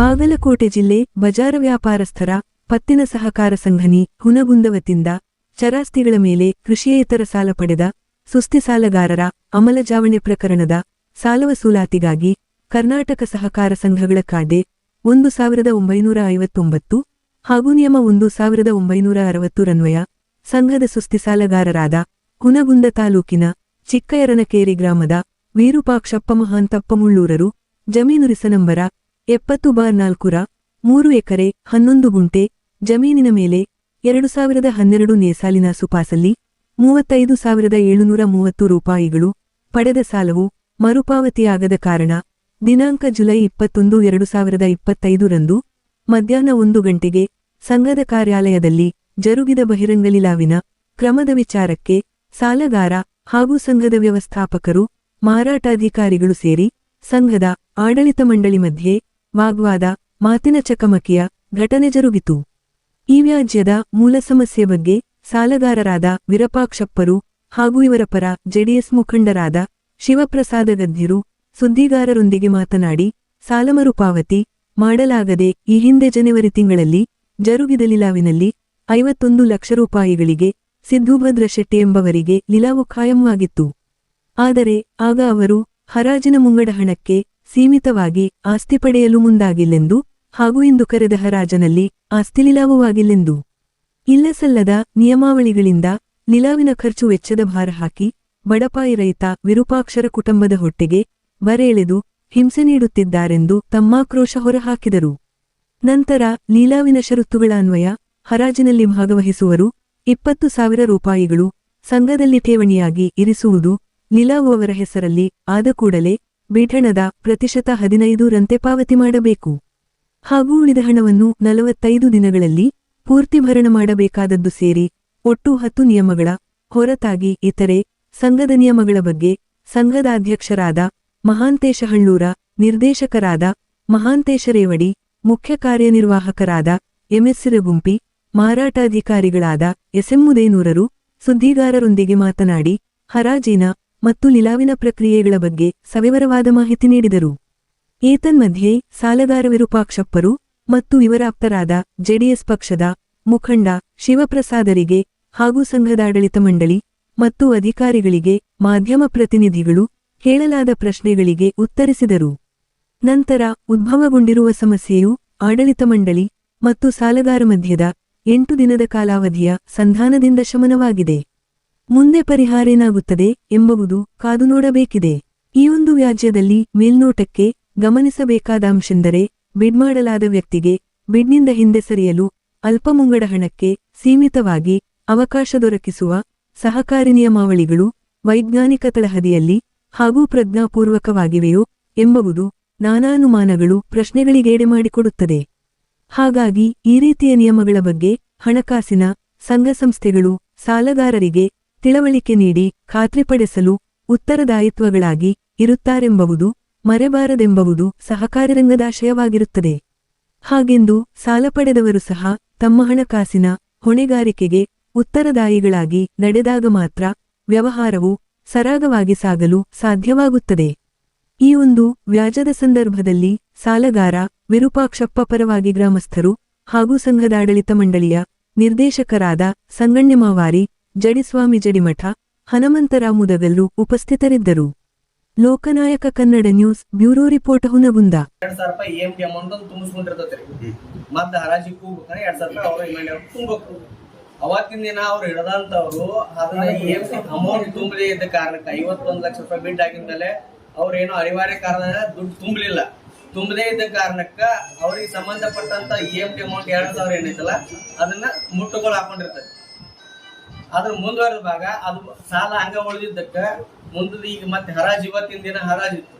ಬಾಗಲಕೋಟೆ ಜಿಲ್ಲೆ ಬಜಾರ ವ್ಯಾಪಾರಸ್ಥರ ಪತ್ತಿನ ಸಹಕಾರ ಸಂಘನಿ ಹುನಗುಂದವತಿಂದ ಚರಾಸ್ತಿಗಳ ಮೇಲೆ ಕೃಷಿಯೇತರ ಸಾಲ ಪಡೆದ ಸುಸ್ತಿ ಸಾಲಗಾರರ ಅಮಲಜಾವಣೆ ಪ್ರಕರಣದ ಸಾಲ ವಸೂಲಾತಿಗಾಗಿ ಕರ್ನಾಟಕ ಸಹಕಾರ ಸಂಘಗಳ ಕಾಯ್ದೆ ಒಂದು ಸಾವಿರದ ಒಂಬೈನೂರ ಐವತ್ತೊಂಬತ್ತು ಹಾಗೂ ನಿಯಮ ಒಂದು ಸಾವಿರದ ಒಂಬೈನೂರ ಅರವತ್ತರನ್ವಯ ಸಂಘದ ಸುಸ್ತಿ ಸಾಲಗಾರರಾದ ಹುನಗುಂದ ತಾಲೂಕಿನ ಚಿಕ್ಕಯರನಕೇರಿ ಗ್ರಾಮದ ವೀರುಪಾಕ್ಷಪ್ಪ ಮಹಾಂತಪ್ಪ ಮುಳ್ಳೂರರು ಜಮೀನು ಎಪ್ಪತ್ತು ಬಾರ್ ನಾಲ್ಕುರ, ಮೂರು ಎಕರೆ, ಹನ್ನೊಂದು ಗುಂಟೆ, ಜಮೀನಿನ ಮೇಲೆ ಎರಡು ಸಾವಿರದ ಹನ್ನೆರಡು ನೇಸಾಲಿನ ಸುಪಾಸಲ್ಲಿ ಮೂವತ್ತೈದು ಸಾವಿರದ ಏಳುನೂರ ಮೂವತ್ತು ರೂಪಾಯಿಗಳು ಪಡೆದ ಸಾಲವು ಮರುಪಾವತಿಯಾಗದ ಕಾರಣ ದಿನಾಂಕ ಜುಲೈ ಇಪ್ಪತ್ತೊಂದು ಎರಡು ಸಾವಿರದ ಇಪ್ಪತ್ತೈದರಂದು ಮಧ್ಯಾಹ್ನ ಒಂದು ಗಂಟೆಗೆ ಸಂಘದ ಕಾರ್ಯಾಲಯದಲ್ಲಿ ಜರುಗಿದ ಬಹಿರಂಗ ಲಿಲಾವಿನ ಕ್ರಮದ ವಿಚಾರಕ್ಕೆ ಸಾಲಗಾರ ಹಾಗೂ ಸಂಘದ ವ್ಯವಸ್ಥಾಪಕರು ಮಾರಾಟಾಧಿಕಾರಿಗಳು ಸೇರಿ ಸಂಘದ ಆಡಳಿತ ಮಂಡಳಿ ಮಧ್ಯೆ ವಾಗ್ವಾದ, ಮಾತಿನ ಚಕಮಕಿಯ ಘಟನೆ ಜರುಗಿತು. ಈ ವ್ಯಾಜ್ಯದ ಮೂಲ ಸಮಸ್ಯೆ ಬಗ್ಗೆ ಸಾಲಗಾರರಾದ ವಿರಪಾಕ್ಷಪ್ಪರು ಹಾಗೂ ಇವರ ಪರ ಜೆಡಿಎಸ್ ಮುಖಂಡರಾದ ಶಿವಪ್ರಸಾದ ಗದ್ದಿರು ಸುದ್ದಿಗಾರರೊಂದಿಗೆ ಮಾತನಾಡಿ, ಸಾಲ ಮರುಪಾವತಿ ಮಾಡಲಾಗದೆ ಈ ಹಿಂದೆ ಜನವರಿ ತಿಂಗಳಲ್ಲಿ ಜರುಗಿದ ಲಿಲಾವಿನಲ್ಲಿ ಐವತ್ತೊಂದು ಲಕ್ಷ ರೂಪಾಯಿಗಳಿಗೆ ಸಿದ್ದುಭದ್ರ ಶೆಟ್ಟಿ ಎಂಬವರಿಗೆ ಲೀಲಾವು ಖಾಯಂವಾಗಿತ್ತು ಆದರೆ, ಆಗ ಅವರು ಹರಾಜಿನ ಮುಂಗಡ ಹಣಕ್ಕೆ ಸೀಮಿತವಾಗಿ ಆಸ್ತಿ ಪಡೆಯಲು ಮುಂದಾಗಿಲ್ಲೆಂದು ಹಾಗೂ ಇಂದು ಕರೆದ ಹರಾಜನಲ್ಲಿ ಆಸ್ತಿ ಲೀಲಾವುವಾಗಿಲ್ಲೆಂದು. ಇಲ್ಲಸಲ್ಲದ ನಿಯಮಾವಳಿಗಳಿಂದ ಲೀಲಾವಿನ ಖರ್ಚು ವೆಚ್ಚದ ಭಾರ ಹಾಕಿ ಬಡಪಾಯಿ ರೈತ ವಿರೂಪಾಕ್ಷರ ಕುಟುಂಬದ ಹೊಟ್ಟೆಗೆ ಬರೆಳೆದು ಹಿಂಸೆ ನೀಡುತ್ತಿದ್ದಾರೆಂದು ತಮ್ಮಾಕ್ರೋಶ ಹೊರಹಾಕಿದರು. ನಂತರ ಲೀಲಾವಿನ ಷರತ್ತುಗಳ ಅನ್ವಯ ಹರಾಜಿನಲ್ಲಿ ಭಾಗವಹಿಸುವರು. ಇಪ್ಪತ್ತು ಸಾವಿರ ರೂಪಾಯಿಗಳು ಸಂಘದಲ್ಲಿ ಠೇವಣಿಯಾಗಿ ಇರಿಸುವುದು ಲೀಲಾವು ಅವರ ಹೆಸರಲ್ಲಿ ಆದ ಕೂಡಲೇ ಬಿಠಣದ ಪ್ರತಿಶತ ಹದಿನೈದು ರಂತೆ ಪಾವತಿ ಮಾಡಬೇಕು. ಹಾಗೂ ಉಳಿದ ಹಣವನ್ನು ನಲವತ್ತೈದು ದಿನಗಳಲ್ಲಿ ಪೂರ್ತಿ ಭರಣ ಮಾಡಬೇಕಾದದ್ದು ಸೇರಿ ಒಟ್ಟು ಹತ್ತು ನಿಯಮಗಳ ಹೊರತಾಗಿ ಇತರೆ ಸಂಘದ ನಿಯಮಗಳ ಬಗ್ಗೆ ಸಂಘದ ಅಧ್ಯಕ್ಷರಾದ ಮಹಾಂತೇಶ ಹಳ್ಳೂರ ನಿರ್ದೇಶಕರಾದ ಮಹಾಂತೇಶ ರೇವಡಿ, ಮುಖ್ಯ ಕಾರ್ಯನಿರ್ವಾಹಕರಾದ ಎಂಎಸ್ಸಿರಗುಂಪಿ ಮಾರಾಟಾಧಿಕಾರಿಗಳಾದ ಎಸ್ಎಂಮುದೇನೂರರು ಸುದ್ದಿಗಾರರೊಂದಿಗೆ ಮಾತನಾಡಿ, ಹರಾಜಿನ ಮತ್ತು ಲೀಲಾವಿನ ಪ್ರಕ್ರಿಯೆಗಳ ಬಗ್ಗೆ ಸವಿವರವಾದ ಮಾಹಿತಿ ನೀಡಿದರು. ಏತನ್ಮಧ್ಯೆ, ಸಾಲಗಾರ ವಿರೂಪಾಕ್ಷಪ್ಪರು ಮತ್ತು ವಿವರಾಪ್ತರಾದ ಜೆಡಿಎಸ್ ಪಕ್ಷದ ಮುಖಂಡ ಶಿವಪ್ರಸಾದರಿಗೆ ಹಾಗೂ ಸಂಘದಾಡಳಿತ ಮಂಡಳಿ ಮತ್ತು ಅಧಿಕಾರಿಗಳಿಗೆ ಮಾಧ್ಯಮ ಪ್ರತಿನಿಧಿಗಳು ಕೇಳಲಾದ ಪ್ರಶ್ನೆಗಳಿಗೆ ಉತ್ತರಿಸಿದರು. ನಂತರ ಉದ್ಭವಗೊಂಡಿರುವ ಸಮಸ್ಯೆಯು ಆಡಳಿತ ಮಂಡಳಿ ಮತ್ತು ಸಾಲಗಾರ ಮಧ್ಯದ ಎಂಟು ದಿನದ ಕಾಲಾವಧಿಯ ಸಂಧಾನದಿಂದ ಶಮನವಾಗಿದೆ. ಮುಂದೆ ಪರಿಹಾರೇನಾಗುತ್ತದೆ ಎಂಬುದು ಕಾದು ನೋಡಬೇಕಿದೆ. ಈ ಒಂದು ವ್ಯಾಜ್ಯದಲ್ಲಿ ಮೇಲ್ನೋಟಕ್ಕೆ ಗಮನಿಸಬೇಕಾದ ಅಂಶೆಂದರೆ ಬಿಡ್ ಮಾಡಲಾದ ವ್ಯಕ್ತಿಗೆ ಬಿಡ್ನಿಂದ ಹಿಂದೆ ಸರಿಯಲು ಅಲ್ಪ ಮುಂಗಡ ಹಣಕ್ಕೆ ಸೀಮಿತವಾಗಿ ಅವಕಾಶ ದೊರಕಿಸುವ ಸಹಕಾರಿ ನಿಯಮಾವಳಿಗಳು ವೈಜ್ಞಾನಿಕ ತಳಹದಿಯಲ್ಲಿ ಹಾಗೂ ಪ್ರಜ್ಞಾಪೂರ್ವಕವಾಗಿವೆಯೋ ಎಂಬುದು ನಾನಾನುಮಾನಗಳು ಪ್ರಶ್ನೆಗಳಿಗೇಡೆ ಮಾಡಿಕೊಡುತ್ತದೆ. ಹಾಗಾಗಿ ಈ ರೀತಿಯ ನಿಯಮಗಳ ಬಗ್ಗೆ ಹಣಕಾಸಿನ ಸಂಘ ಸಂಸ್ಥೆಗಳು ಸಾಲಗಾರರಿಗೆ ತಿಳವಳಿಕೆ ನೀಡಿ ಖಾತ್ರಿಪಡಿಸಲು ಉತ್ತರದಾಯಿತ್ವಗಳಾಗಿ ಇರುತ್ತಾರೆಂಬುದು, ಮರೆಬಾರದೆಂಬುದು ಸಹಕಾರಿ ರಂಗದಾಶಯವಾಗಿರುತ್ತದೆ ಹಾಗೆಂದು ಸಾಲ ಪಡೆದವರು ಸಹ ತಮ್ಮ ಹಣಕಾಸಿನ ಹೊಣೆಗಾರಿಕೆಗೆ ಉತ್ತರದಾಯಿಗಳಾಗಿ ನಡೆದಾಗ ಮಾತ್ರ ವ್ಯವಹಾರವು ಸರಾಗವಾಗಿ ಸಾಗಲು ಸಾಧ್ಯವಾಗುತ್ತದೆ. ಈ ಒಂದು ವ್ಯಾಜದ ಸಂದರ್ಭದಲ್ಲಿ ಸಾಲಗಾರ ವಿರೂಪಾಕ್ಷಪ್ಪ ಪರವಾಗಿ ಗ್ರಾಮಸ್ಥರು ಹಾಗೂ ಸಂಘದಾಡಳಿತ ಮಂಡಳಿಯ ನಿರ್ದೇಶಕರಾದ ಸಂಗಣ್ಯಮಾವಾರಿ ಜಡಿಸ್ವಾಮಿ ಜಡಿಮಠ ಹನುಮಂತರಾವ್ ಮುದಗಲ್ಲು ಉಪಸ್ಥಿತರಿದ್ದರು. Lokanayaka Kannada news bureau report Hungund. ಎರಡ್ ಸಾವಿರ ರೂಪಾಯಿ ಎಂ ಟಿ ಅಮೌಂಟ್ ಒಂದು ತುಂಬಿಸ್ಕೊಂಡಿರ್ತೈತ್ರಿ ಮತ್ತೆ ಹರಾಜಿ ಕೂಗ್ಬೇಕಾದ್ರೆ ಎರಡ್ ಸಾವಿರ ರೂಪಾಯಿ ಅವ್ರ ತುಂಬಬೇಕು. ಅವತ್ತಿನ ದಿನ ಅವ್ರು ಹಿಡದಂತವ್ರು ಅದನ್ನ ಎಂ ಅಮೌಂಟ್ ತುಂಬಲಿ ಇದ್ದ ಕಾರಣಕ್ಕೆ ಐವತ್ತೊಂದು ಲಕ್ಷ ರೂಪಾಯಿ ಬಿಡ್ ಆಗಿದ್ಮೇಲೆ ಅವ್ರ ಏನೋ ಅನಿವಾರ್ಯ ಕಾರಣ ದುಡ್ಡು ತುಂಬಲಿಲ್ಲ. ತುಂಬದೇ ಇದ್ದ ಕಾರಣಕ್ಕ ಅವ್ರಿಗೆ ಸಂಬಂಧಪಟ್ಟಂತ ಇ ಎಂ ಟಿ ಅಮೌಂಟ್ ಎರಡ್ ಸಾವಿರ ಏನೈತಲ್ಲ ಅದನ್ನ ಮುಟ್ಟುಗಳು ಹಾಕೊಂಡಿರ್ತದೆ ಅದ್ರ ಮುಂದುವರೆದ ಭಾಗ ಅದು ಸಾಲ ಹಂಗ ಉಳಿದಿದ್ದಕ್ಕ ಮುಂದದ ಈಗ ಮತ್ತೆ ಹರಾಜ್ ಇವತ್ತಿನ ದಿನ ಹರಾಜ್ ಇತ್ತು.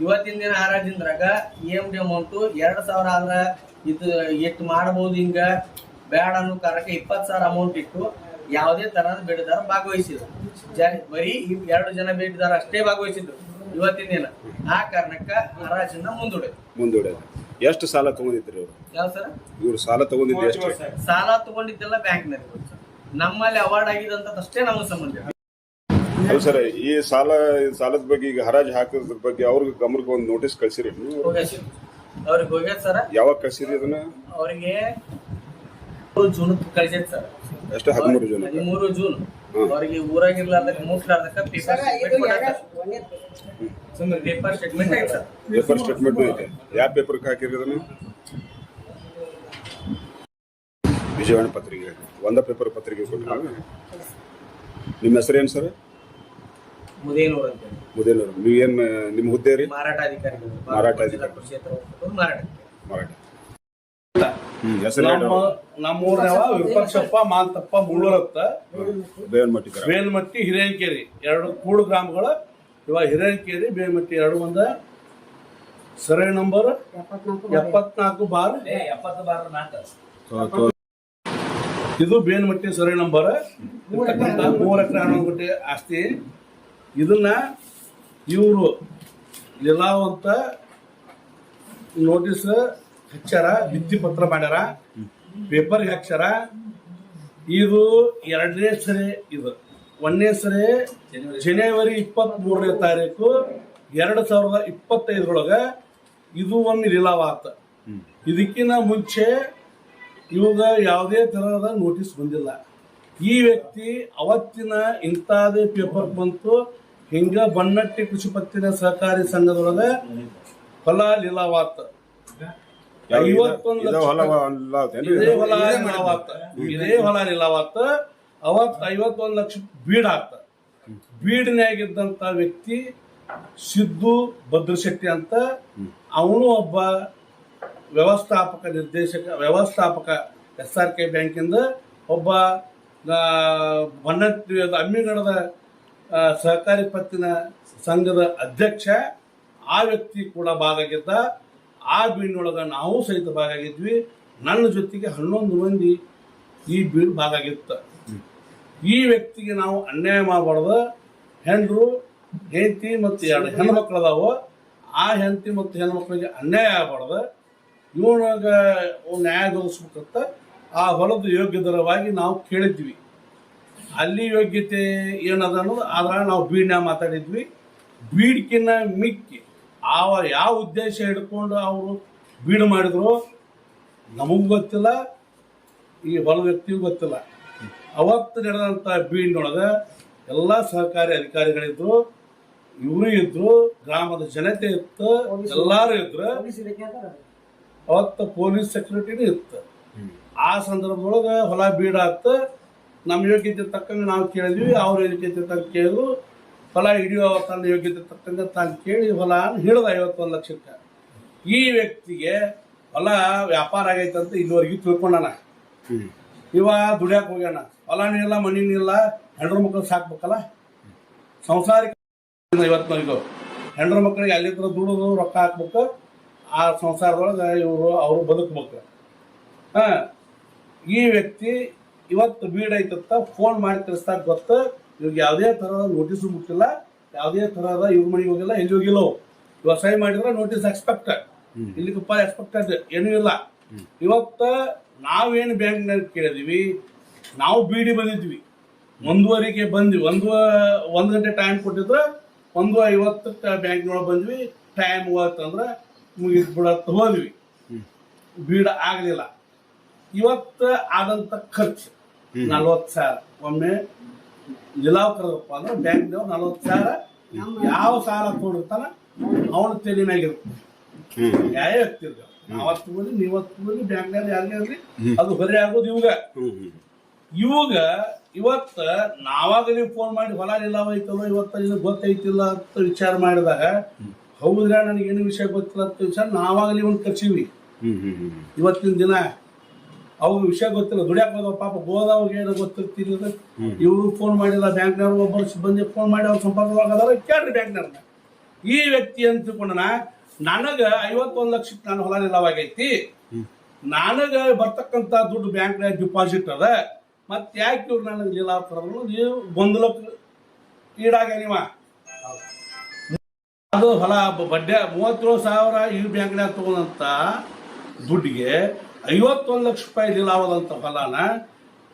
ಇವತ್ತಿನ ದಿನ ಹರಾಜಿಂದ್ರಾಗ ಇ ಎಂ ಡಿ ಅಮೌಂಟ್ ಎರಡ್ ಸಾವಿರ ಆದ್ರ ಇದು ಎಷ್ಟು ಮಾಡಬಹುದು ಹಿಂಗ? ಬೇಡ ಅನ್ನೋ ಕಾರಣಕ್ಕೆ ಇಪ್ಪತ್ತು ಸಾವಿರ ಅಮೌಂಟ್ ಇಟ್ಟು ಯಾವುದೇ ತರಹದ ಬೇಡಿದಾರ ಭಾಗವಹಿಸಿದ್ರು. ಜನ ಬರೀ ಎರಡು ಜನ ಬೇಡಿದಾರ ಅಷ್ಟೇ ಭಾಗವಹಿಸಿದ್ರು ಇವತ್ತಿನ ದಿನ. ಆ ಕಾರಣಕ್ಕ ಹರಾಜನ್ನ ಮುಂದೂಡ ಮುಂದೂಡ ಎಷ್ಟು ಸಾಲ ತಗೊಂಡಿದ್ರಿ ಇವ್ರು? ಯಾವ ಸರ್? ಇವ್ರು ಸಾಲ ತಗೊಂಡಿದ್ದು ಎಷ್ಟು? ಸಾಲ ತಗೊಂಡಿದ್ದೆಲ್ಲ ಬ್ಯಾಂಕ್ನಲ್ಲಿ ನಮ್ಮಲ್ಲಿ ಅವಾರ್ಡ್ ಆಗಿದಂತದಷ್ಟೇ ನಮಗೆ ಸಂಬಂಧ. ಅಲ್ಲ ಸರ್ ಈ ಸಾಲ ಸಾಲದ ಬಗ್ಗೆ ಈಗ ಹರಾಜು ಹಾಕೋದ್ರ ಬಗ್ಗೆ ಅವ್ರಿಗೆ ಗಮನಕ್ಕೆ ಒಂದು ನೋಟಿಸ್ ಕಳ್ಸಿರಿ. ಅವ್ರಿಗೆ ಹೋಗ್ಯದ ಸರ್. ಯಾವಾಗ ಕಳ್ಸಿರಿ ಅದನ್ನ? ಅವರಿಗೆ ಜೂನ್ ಕಳಿಸೈತೆ ಸರ್. ಎಷ್ಟು? ಹದಿಮೂರು ಜೂನ್. ಹದಿಮೂರು ಜೂನ್. ಅವ್ರಿಗೆ ಊರಾಗಿರ್ಲಾರ್ದಕ್ಕ ಮುಟ್ಲಾರ್ದಕ್ಕ ಪೇಪರ್ ಸ್ಟೇಟ್ಮೆಂಟ್ ಪೇಪರ್ ಸ್ಟೇಟ್ಮೆಂಟ್ ಐತೆ ಪೇಪರ್ ಸ್ಟೇಟ್ಮೆಂಟ್ ಐತೆ. ಯಾವ ಪೇಪರ್ಗೆ ಹಾಕಿರಿ ಅದನ್ನ? ವಿಜಯವಾಣಿ ಪತ್ರಿಕೆ ಒಂದ ಪೇಪರ್ ಪತ್ರಿಕೆ ಕೊಟ್ಟಿಲ್ಲ ನಿಮ್ಮ ಹೆಸರೇನು ಸರ್? ಮುದೇನೂರು ಅಂತ ಮುದೇನೂರು. ಮುದೇನವರು ನಿಮ್ಮ ಹುದ್ದೆ ರೀ? ಮಾರಾಟ ಮಾರಾಟ ನಮ್ಮ ನಮ್ಮೂರ್ನವ ವಿಪಕ್ಷಪ್ಪ ಮಾಂತಪ್ಪ ಮುಳ್ಳೂರಪ್ಪ ಬೇವನ್ ಮಟ್ಟಿದ್ದಾರೆ ಬೇಲ್ಮಟ್ಟಿ ಹಿರೇನಕೇರಿ ಎರಡು ಕೂಡು ಗ್ರಾಮಗಳ ಇವಾಗ ಹಿರೇನಕೇರಿ ಬೇಲ್ಮಟ್ಟಿ ಎರಡು ಒಂದ ಸರ್ವೆ ನಂಬರ್ ಎಪ್ಪತ್ನಾಲ್ಕು ಬಾರ್. ಇದು ಬೇಲ್ಮಟ್ಟಿ ಸರ್ವೆ ನಂಬರ್. ಇರ್ತಕ್ಕಂಥ ಮೂರ್ ಎಕರೆ ಹನ್ನೊಂದು ಗುಂಟೆ ಆಸ್ತಿ. ಇದನ್ನ ಇವರು ಲೀಲಾವಂತ ನೋಟಿಸ್ ಹಚ್ಚಾರ ಭಿತ್ತಿ ಪತ್ರ ಮಾಡ್ಯಾರ ಪೇಪರ್ಗೆ ಹಾಕ್ಸ್ಯಾರ. ಇದು ಎರಡನೇ ಸರಿ ಇದು. ಒಂದನೇ ಸರಿ ಜನವರಿ ಇಪ್ಪತ್ತ್ ಮೂರನೇ ತಾರೀಕು ಎರಡು ಸಾವಿರದ ಇಪ್ಪತ್ತೈದರೊಳಗೆ ಇದು ಒಂದು ಲೀಲಾವಾತ ಇದಕ್ಕಿಂತ ಮುಂಚೆ ಇವಾಗ ಯಾವುದೇ ತರಹದ ನೋಟಿಸ್ ಬಂದಿಲ್ಲ. ಈ ವ್ಯಕ್ತಿ ಅವತ್ತಿನ ಇಂಥದೇ ಪೇಪರ್ ಬಂತು. ಹಿಂಗ ಬನ್ನಟ್ಟಿ ಕೃಷಿ ಪತ್ತಿನ ಸಹಕಾರಿ ಸಂಘದೊಳಗೆ ಹೊಲ ಲೀಲಾವಾತ್. ಐವತ್ತೊಂದು ಇದು ಲಕ್ಷ ಹೊಲ? ಇದೇ ನಿಲಾವಾತ ಅವತ್ ಐವತ್ತೊಂದು ಲಕ್ಷ ಬೀಡ್ ಆಗ್ತ ಬೀಡ್ನಾಗಿದ್ದಂತ ವ್ಯಕ್ತಿ ಸಿದ್ದು ಭದ್ರಶೆಟ್ಟಿ ಅಂತ. ಅವನು ಒಬ್ಬ ವ್ಯವಸ್ಥಾಪಕ ನಿರ್ದೇಶಕ ವ್ಯವಸ್ಥಾಪಕ ಎಸ್ ಆರ್ ಕೆ ಬ್ಯಾಂಕಿಂದ ಒಬ್ಬ ಆ, ಬನ್ನಟ್ಟಿ ಅಮ್ಮಿಗಡದ ಸಹಕಾರಿ ಪತ್ತಿನ ಸಂಘದ ಅಧ್ಯಕ್ಷ ಆ ವ್ಯಕ್ತಿ ಕೂಡ ಭಾಗಾಗಿದ್ದ ಆ ಬೀಡಿನೊಳಗೆ ನಾವು ಸಹಿತ ಭಾಗಾಗಿದ್ವಿ ನನ್ನ ಜೊತೆಗೆ ಹನ್ನೊಂದು ಮಂದಿ ಈ ಬೀಡ್ ಭಾಗಾಗಿತ್ತ ಈ ವ್ಯಕ್ತಿಗೆ ನಾವು ಅನ್ಯಾಯ ಮಾಡಬಾರ್ದು. ಹೆಂಡರು ಹೆಂಡತಿ ಮತ್ತು ಎರಡು ಹೆಣ್ಮಕ್ಳು ಅದಾವ ಆ ಹೆಂಡತಿ ಮತ್ತು ಹೆಣ್ಮಕ್ಳಿಗೆ ಅನ್ಯಾಯ ಆಗಬಾರ್ದು. ಇವನಾಗ ನ್ಯಾಯ ದೊರಕಿಸ್ಬೇಕಂತ ಆ ಹೊಲದ ಯೋಗ್ಯ ದರವಾಗಿ ನಾವು ಕೇಳಿದ್ವಿ. ಅಲ್ಲಿ ಯೋಗ್ಯತೆ ಏನದ ಅನ್ನೋದು ಆದ್ರೆ ನಾವು ಬೀಡ್ನ ಮಾತಾಡಿದ್ವಿ. ಬೀಡ್ಕಿನ್ನ ಮಿಕ್ಕಿ ಆವ ಯಾವ ಉದ್ದೇಶ ಹಿಡ್ಕೊಂಡು ಅವರು ಬೀಡು ಮಾಡಿದ್ರು ನಮಗೂ ಗೊತ್ತಿಲ್ಲ ಈ ಹೊಲ ವ್ಯಕ್ತಿಗೂ ಗೊತ್ತಿಲ್ಲ. ಅವತ್ತು ನಡೆದಂಥ ಬೀಡ್ನೊಳಗೆ ಎಲ್ಲ ಸಹಕಾರಿ ಅಧಿಕಾರಿಗಳಿದ್ರು ಇವರು ಇದ್ರು ಗ್ರಾಮದ ಜನತೆ ಇತ್ತು ಎಲ್ಲರೂ ಇದ್ರು. ಅವತ್ತು ಪೊಲೀಸ್ ಸೆಕ್ಯೂರಿಟಿನೂ ಇತ್ತು. ಆ ಸಂದರ್ಭದೊಳಗೆ ಹೊಲ ಬೀಡಾತ ನಮ್ಮ ಯೋಗ್ಯತೆ ತಕ್ಕಂಗೆ ನಾವು ಕೇಳಿದ್ವಿ, ಅವ್ರ ಯೋಗ್ಯತೆ ತಕ್ಕ ಕೇಳಿದ್ರು ಹೊಲ ಹಿಡಿಯೋ ತನ್ನ ಯೋಗ್ಯತೆ ತಕ್ಕಂಗೆ ತಾನು ಕೇಳಿ ಹೊಲ ಹಿಡಿದ ಐವತ್ತೊಂದು ಲಕ್ಷಕ್ಕೆ. ಈ ವ್ಯಕ್ತಿಗೆ ಹೊಲ ವ್ಯಾಪಾರ ಆಗೈತೆ ಅಂತ ಇಲ್ಲಿವರೆಗೂ ತಿಳ್ಕೊಂಡಣ ಇವ ದುಡಿಯಾಕ ಹೋಗ್ಯಾಣ ಹೊಲನೂ ಇಲ್ಲ ಮನಿನೂ ಇಲ್ಲ ಹೆಂಡ್ರ ಮಕ್ಕಳು ಸಾಕ್ಬೇಕಲ್ಲ? ಸಂಸಾರಿಕ ಇವತ್ತಿನವರೆಗೂ ಹೆಂಡ್ರ ಮಕ್ಕಳಿಗೆ ಅಲ್ಲಿ ಹತ್ರ ದುಡಿದು ರೊಕ್ಕ ಹಾಕ್ಬೇಕು. ಆ ಸಂಸಾರದೊಳಗೆ ಇವರು ಅವರು ಬದುಕ್ಬೇಕು. ಹಾ ಈ ವ್ಯಕ್ತಿ ಇವತ್ತು ಬೀಡ್ ಐತತ್ತ ಫೋನ್ ಮಾಡಿ ತಿಳಿಸ್ದಾಗ ಗೊತ್ತು ಇವ್ರಿಗೆ ಯಾವುದೇ ಥರದ ನೋಟಿಸ್ ಮುಟ್ಟಿಲ್ಲ ಯಾವುದೇ ತರಹದ ಇವ್ರ ಮನೆಗೆ ಹೋಗಿಲ್ಲ ಎಲ್ಲಿ ಹೋಗಿಲ್ಲ. ಇವಾಗ ಸಹಿ ಮಾಡಿದ್ರೆ ನೋಟಿಸ್ ಎಕ್ಸ್ಪೆಕ್ಟೆಡ್ ಇಲ್ಲಿ ರೂಪಾಯಿ ಎಕ್ಸ್ಪೆಕ್ಟೆಡ್ ಏನೂ ಇಲ್ಲ. ಇವತ್ತ ನಾವೇನು ಬ್ಯಾಂಕ್ನಾಗ ಕೇಳಿದೀವಿ ನಾವು ಬೀಡಿ ಬಂದಿದ್ವಿ. ಒಂದೂವರೆಗೆ ಬಂದ್ವಿ ಒಂದು ಒಂದು ಗಂಟೆ ಟೈಮ್ ಕೊಟ್ಟಿದ್ರೆ ಒಂದು ಐವತ್ತಕ್ಕೆ ಬ್ಯಾಂಕ್ನೊಳಗೆ ಬಂದ್ವಿ. ಟೈಮ್ ಹೋತಂದ್ರೆ ಮುಗಿದ್ ಬಿಡತ್ತ ಹೋದ್ವಿ ಬೀಡ ಆಗಲಿಲ್ಲ. ಇವತ್ತು ಆದಂತ ಖರ್ಚು ನಲ್ವತ್ತು ಸಾವಿರ. ಒಮ್ಮೆ ನಿಲಾವ್ ಕರೆದಪ್ಪ ಅಂದ್ರೆ ಬ್ಯಾಂಕ್ನವ್ರು ನಲ್ವತ್ತು ಸಾವಿರ. ಯಾವ ಸಾಲ ತೊಗೊಂಡಿರ್ತಾನ ಅವನ ತಲೆ ಮ್ಯಾಗಿರುತ್ತೆ. ಹ್ಮ್. ಯಾವ ವ್ಯಕ್ತಿ ಇರ್ತಾವ ಅವತ್ತು ಬಂದು ನೀವತ್ತು ಬಂದು ಬ್ಯಾಂಕ್ನಾಗ ಯಾರಿಗೆ ಇರ್ಲಿ ಅದು ಹೊರೆ ಆಗೋದು ಇವಾಗ. ಇವಾಗ ಇವತ್ತ ನಾವಾಗಲೇ ಫೋನ್ ಮಾಡಿ ಹೊಲ ಇಲ್ಲ ಹೋಯ್ತಲ್ಲ ಇವತ್ತ ನಿನಗೆ ಗೊತ್ತೈತಿಲ್ಲ ಅಂತ ವಿಚಾರ ಮಾಡಿದಾಗ ಹೌದ್ರಾ? ನನಗೇನು ವಿಷಯ ಗೊತ್ತಿಲ್ಲ ಅಂತ ವಿಚಾರ ನಾವಾಗಲಿ ಒಂದು ಕರ್ಸೀವಿ ಇವತ್ತಿನ ದಿನ ಅವ್ರಿಗೆ ವಿಷಯ ಗೊತ್ತಿಲ್ಲ. ದುಡಿಯಾಕ ಹೋದವ ಪಾಪ ಹೋದವಾಗ ಏನೋ ಗೊತ್ತಿರ್ತಿಲ್ಲ ಇವರು ಫೋನ್ ಮಾಡಿಲ್ಲ ಬ್ಯಾಂಕ್ನವ್ರು ಒಬ್ಬರು ಸಿಬ್ಬಂದಿ ಫೋನ್ ಮಾಡಿ ಅವ್ರ ಸಂಪರ್ಕದೊಳಗೆ ಅದಾರ ಕೇಳ್ರಿ ಬ್ಯಾಂಕ್ನವ್ರನ್ನ. ಈ ವ್ಯಕ್ತಿ ಅಂತ ನನಗೆ ನನಗ ಐವತ್ತೊಂದು ಲಕ್ಷಕ್ಕೆ ನಾನು ಹೊಲ ನಿಲ್ಲವಾಗೈತಿ. ನನಗೆ ಬರ್ತಕ್ಕಂತ ದುಡ್ಡು ಬ್ಯಾಂಕ್ನಾಗ ಡಿಪಾಸಿಟ್ ಅದ. ಮತ್ತೆ ಯಾಕೆ ಇವ್ರು ನನಗೆ ಲೀಲಾ ನೀವು ಗೊಂದಲಕ್ಕೆ ಈಡಾಗ ನೀವ? ಅದು ಫಲ ಬಡ್ಡೆ ಮೂವತ್ತೇಳು ಸಾವಿರ ಈ ಬ್ಯಾಂಕ್ನಾಗ ತಗೊಂಡಂತ ದುಡ್ಡಿಗೆ ಐವತ್ತೊಂದು ಲಕ್ಷ ರೂಪಾಯಿ ಲೀಲಾವದಂತ ಫಲಾನ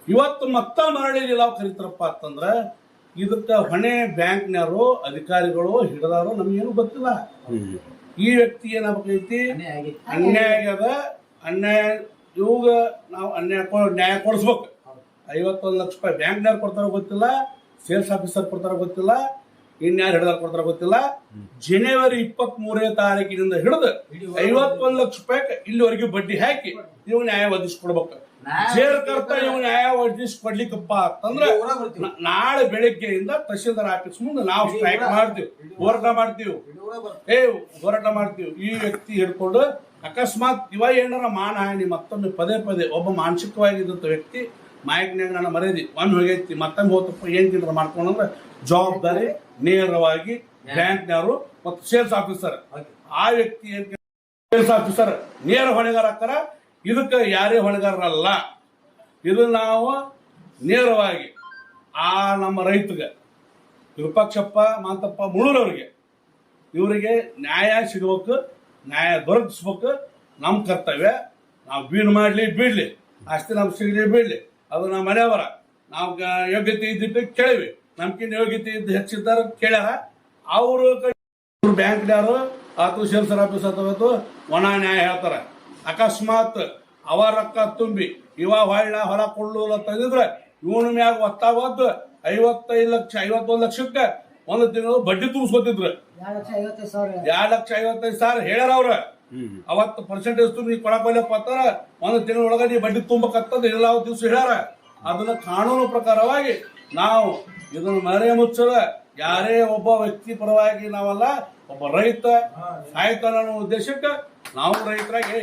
ಇವತ್ತು ಮತ್ತ ಮರಳಿ ನಿಲಾವ್ ಕರಿತಾರಪ್ಪ ಅಂತಂದ್ರೆ ಇದಕ್ಕೆ ಹೊಣೆ ಬ್ಯಾಂಕ್ನವರು ಅಧಿಕಾರಿಗಳು ಹಿಡಿದಾರು ನಮಗೇನು ಗೊತ್ತಿಲ್ಲ. ಈ ವ್ಯಕ್ತಿ ಏನಾಗಬೇಕೈತಿ? ಅನ್ಯಾಯ ಆಗ್ಯದ. ಅನ್ಯಾಯ ಇವಾಗ ನಾವು ಅನ್ಯಾಯ ನ್ಯಾಯ ಕೊಡಿಸ್ಬೇಕು. ಐವತ್ತೊಂದು ಲಕ್ಷ ರೂಪಾಯಿ ಬ್ಯಾಂಕ್ನವ್ರು ಕೊಡ್ತಾರೋ ಗೊತ್ತಿಲ್ಲ ಸೇಲ್ಸ್ ಆಫೀಸರ್ ಕೊಡ್ತಾರೋ ಗೊತ್ತಿಲ್ಲ ಇನ್ಯಾರು ಹಿಡಿದಾರ ಕೊಡ್ತಾರ ಗೊತ್ತಿಲ್ಲ. ಜನವರಿ ಇಪ್ಪತ್ತ್ ಮೂರನೇ ತಾರೀಕಿನಿಂದ ಹಿಡಿದು ಐವತ್ತೊಂದು ಲಕ್ಷ ರೂಪಾಯಿ ಇಲ್ಲಿವರೆಗೆ ಬಡ್ಡಿ ಹಾಕಿ ಇವ್ ನ್ಯಾಯ ಒದಗಿಸ್ಕೊಡ್ಬೇಕು. ಜೇರ್ಕರ್ತ ಇವ್ ನ್ಯಾಯ ಒದಗಿಸ್ಕೊಡ್ಲಿಕ್ಕಪ್ಪ ಅಂತಂದ್ರೆ ನಾಳೆ ಬೆಳಿಗ್ಗೆಯಿಂದ ತಹಶೀಲ್ದಾರ್ ಆಫೀಸ್ ಮುಂದೆ ನಾವು ಸ್ಟ್ರೈಕ್ ಮಾಡ್ತೀವಿ ಹೋರಾಟ ಮಾಡ್ತೀವಿ. ಏ ಹೋರಾಟ ಮಾಡ್ತೀವಿ. ಈ ವ್ಯಕ್ತಿ ಹಿಡ್ಕೊಂಡು ಅಕಸ್ಮಾತ್ ಇವ ಏನಾರ ಮಾನಹಾನಿ ಮತ್ತೊಮ್ಮೆ ಪದೇ ಪದೇ ಒಬ್ಬ ಮಾನಸಿಕವಾಗಿದ್ದಂಥ ವ್ಯಕ್ತಿ ಮಾಯಕನ್ಯಾಗ ನಾನು ಮರೆಯದಿ ಒಮ್ಮೆ ಹೋಗೈತಿ ಮತ್ತೊಮ್ಮೆ ಹೋತಪ್ಪ ಏನ್ ತಿಂದ್ರೆ ಮಾಡ್ಕೊಂಡ್ರೆ ಜವಾಬ್ದಾರಿ ನೇರವಾಗಿ ಬ್ಯಾಂಕ್ನವರು ಮತ್ತು ಸೇಲ್ಸ್ ಆಫೀಸರ್. ಆ ವ್ಯಕ್ತಿ ಏನ್ ಸೇಲ್ಸ್ ಆಫೀಸರ್. ನೇರ ಹೊಣೆಗಾರ ಇದಕ್ಕೆ ಯಾರೇ ಹೊಣೆಗಾರರಲ್ಲ. ಇದು ನಾವು ನೇರವಾಗಿ ಆ ನಮ್ಮ ರೈತಗೆ ವಿರೂಪಾಕ್ಷಪ್ಪ ಮಾಂತಪ್ಪ ಮುಳೂರವ್ರಿಗೆ ಇವರಿಗೆ ನ್ಯಾಯ ಸಿಗಬೇಕು ನ್ಯಾಯ ದೊರಕಿಸ್ಬೇಕು. ನಮ್ಮ ಕರ್ತವ್ಯ ನಾವು ಬೀಡ್ ಮಾಡಲಿ ಬೀಡಲಿ. ಅಷ್ಟೇ ನಮ್ಗೆ ಸಿಗಲಿ ಬೀಳಲಿ ಅದು ನಮ್ಮ ಮನೆಯವರ. ನಾವು ಯೋಗ್ಯತೆ ಇದ್ದಿದ್ದು ಕೇಳಿವಿ. ನಮ್ಗಿಂತ ಯೋಗ್ಯತೆ ಇದ್ದು ಹೆಚ್ಚಿದ್ದಾರ ಕೇಳ್ಯಾರ. ಅವರು ಬ್ಯಾಂಕ್ನವರು ಆತು ಸೇಲ್ಸರ್ ಆಫೀಸ್ ಅಥವಾ ಒಣ ನ್ಯಾಯ ಹೇಳ್ತಾರ. ಅಕಸ್ಮಾತ್ ಅವ ರೊಕ್ಕ ತುಂಬಿ ಇವ ಹೊಳ್ಳ ಹೊಲ ಕೊಳ್ಳು ತಂದಿದ್ರೆ ಇವನ ಮ್ಯಾಗ ಒತ್ತಾವದ್ದು ಐವತ್ತೈದು ಲಕ್ಷ ಐವತ್ತೊಂದು ಲಕ್ಷಕ್ಕೆ ಒಂದು ತಿಂಗಳು ಬಡ್ಡಿ ತುಂಬಿಸ್ಕೊತಿದ್ರು. ಎರಡು ಲಕ್ಷ ಐವತ್ತೈದು ಸಾವಿರ. ಎರಡ್ ಲಕ್ಷ ಐವತ್ತೈದು ಸಾವಿರ ಹೇಳ್ಯಾರ ಅವ್ರ. ಅವತ್ತು ಪರ್ಸೆಂಟೇಜ್ ತುಂಬಿ ಕೊಡಕೊಲ್ಲಪ್ಪ ಅಂತಾರ ಒಂದು ತಿಂಗಳೊಳಗ ನೀ ಬಡ್ಡಿ ತುಂಬಕತ್ತದ ಇಲ್ಲ ದಿವಸ ಹೇಳ್ಯಾರ. ಅದನ್ನ ಕಾನೂನು ಪ್ರಕಾರವಾಗಿ ನಾವು ಇದನ್ನು ಮರೆ ಮುಚ್ಚದ ಯಾರೇ ಒಬ್ಬ ವ್ಯಕ್ತಿ ಪರವಾಗಿ ನಾವಲ್ಲ, ಒಬ್ಬ ರೈತ ಸಾಯ್ತಾನ ಅನ್ನೋ ಉದ್ದೇಶಕ್ಕೆ ನಾವು ರೈತರಾಗಿ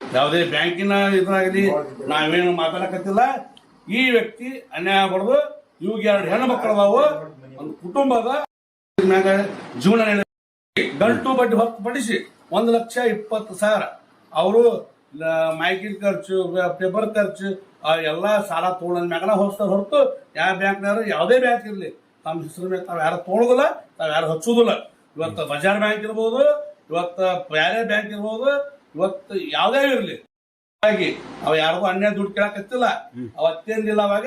ಯಾವುದೇ ಬ್ಯಾಂಕಿನ ಇದ್ರಾಗಲಿ ನಾವೇನು ಮಾತಾಡಕತ್ತಿಲ್ಲ. ಈ ವ್ಯಕ್ತಿ ಅನ್ಯಾಯ ಆಗ್ಬಾರ್ದು ಇವಾಗ ಎರಡು ಹೆಣ್ಣು ಮಕ್ಕಳು ಅದಾವು. ಒಂದು ಕುಟುಂಬದ ಜೀವನ ಗಂಟು ಬಡ್ಡಿ ಹೊರತುಪಡಿಸಿ ಒಂದು ಲಕ್ಷ ಇಪ್ಪತ್ತು ಸಾವಿರ. ಅವರು ಮೈಕಿನ ಖರ್ಚು, ಪೇಪರ್ ಖರ್ಚು ಎಲ್ಲ ಸಾಲ ತೊಗೊಂಡ ಮ್ಯಾಗನ ಹೊಸ್ತಾರ ಹೊರತು ಯಾವ ಬ್ಯಾಂಕ್ನಾರು ಯಾವುದೇ ಬ್ಯಾಂಕ್ ಇರಲಿ. ತಮ್ಮ ಹೆಸರು ಮೇಲೆ ತಾವು ಯಾರು ತೊಗೊಳೋದಿಲ್ಲ ತಾವು ಯಾರು ಹಚ್ಚೋದಿಲ್ಲ. ಇವತ್ತು ಬಜಾರ್ ಬ್ಯಾಂಕ್ ಇರ್ಬೋದು ಇವತ್ತು ಬೇರೆ ಬ್ಯಾಂಕ್ ಇರ್ಬೋದು ಇವತ್ತು ಯಾವುದೇ ಇರಲಿ. ಹಾಗಾಗಿ ಅವ ಯಾರಿಗೂ ಅನ್ಯಾಯ ದುಡ್ಡು ಕೇಳಕತ್ತಿಲ್ಲ ಅವತ್ತೇನಿಲ್ಲ ಅವಾಗ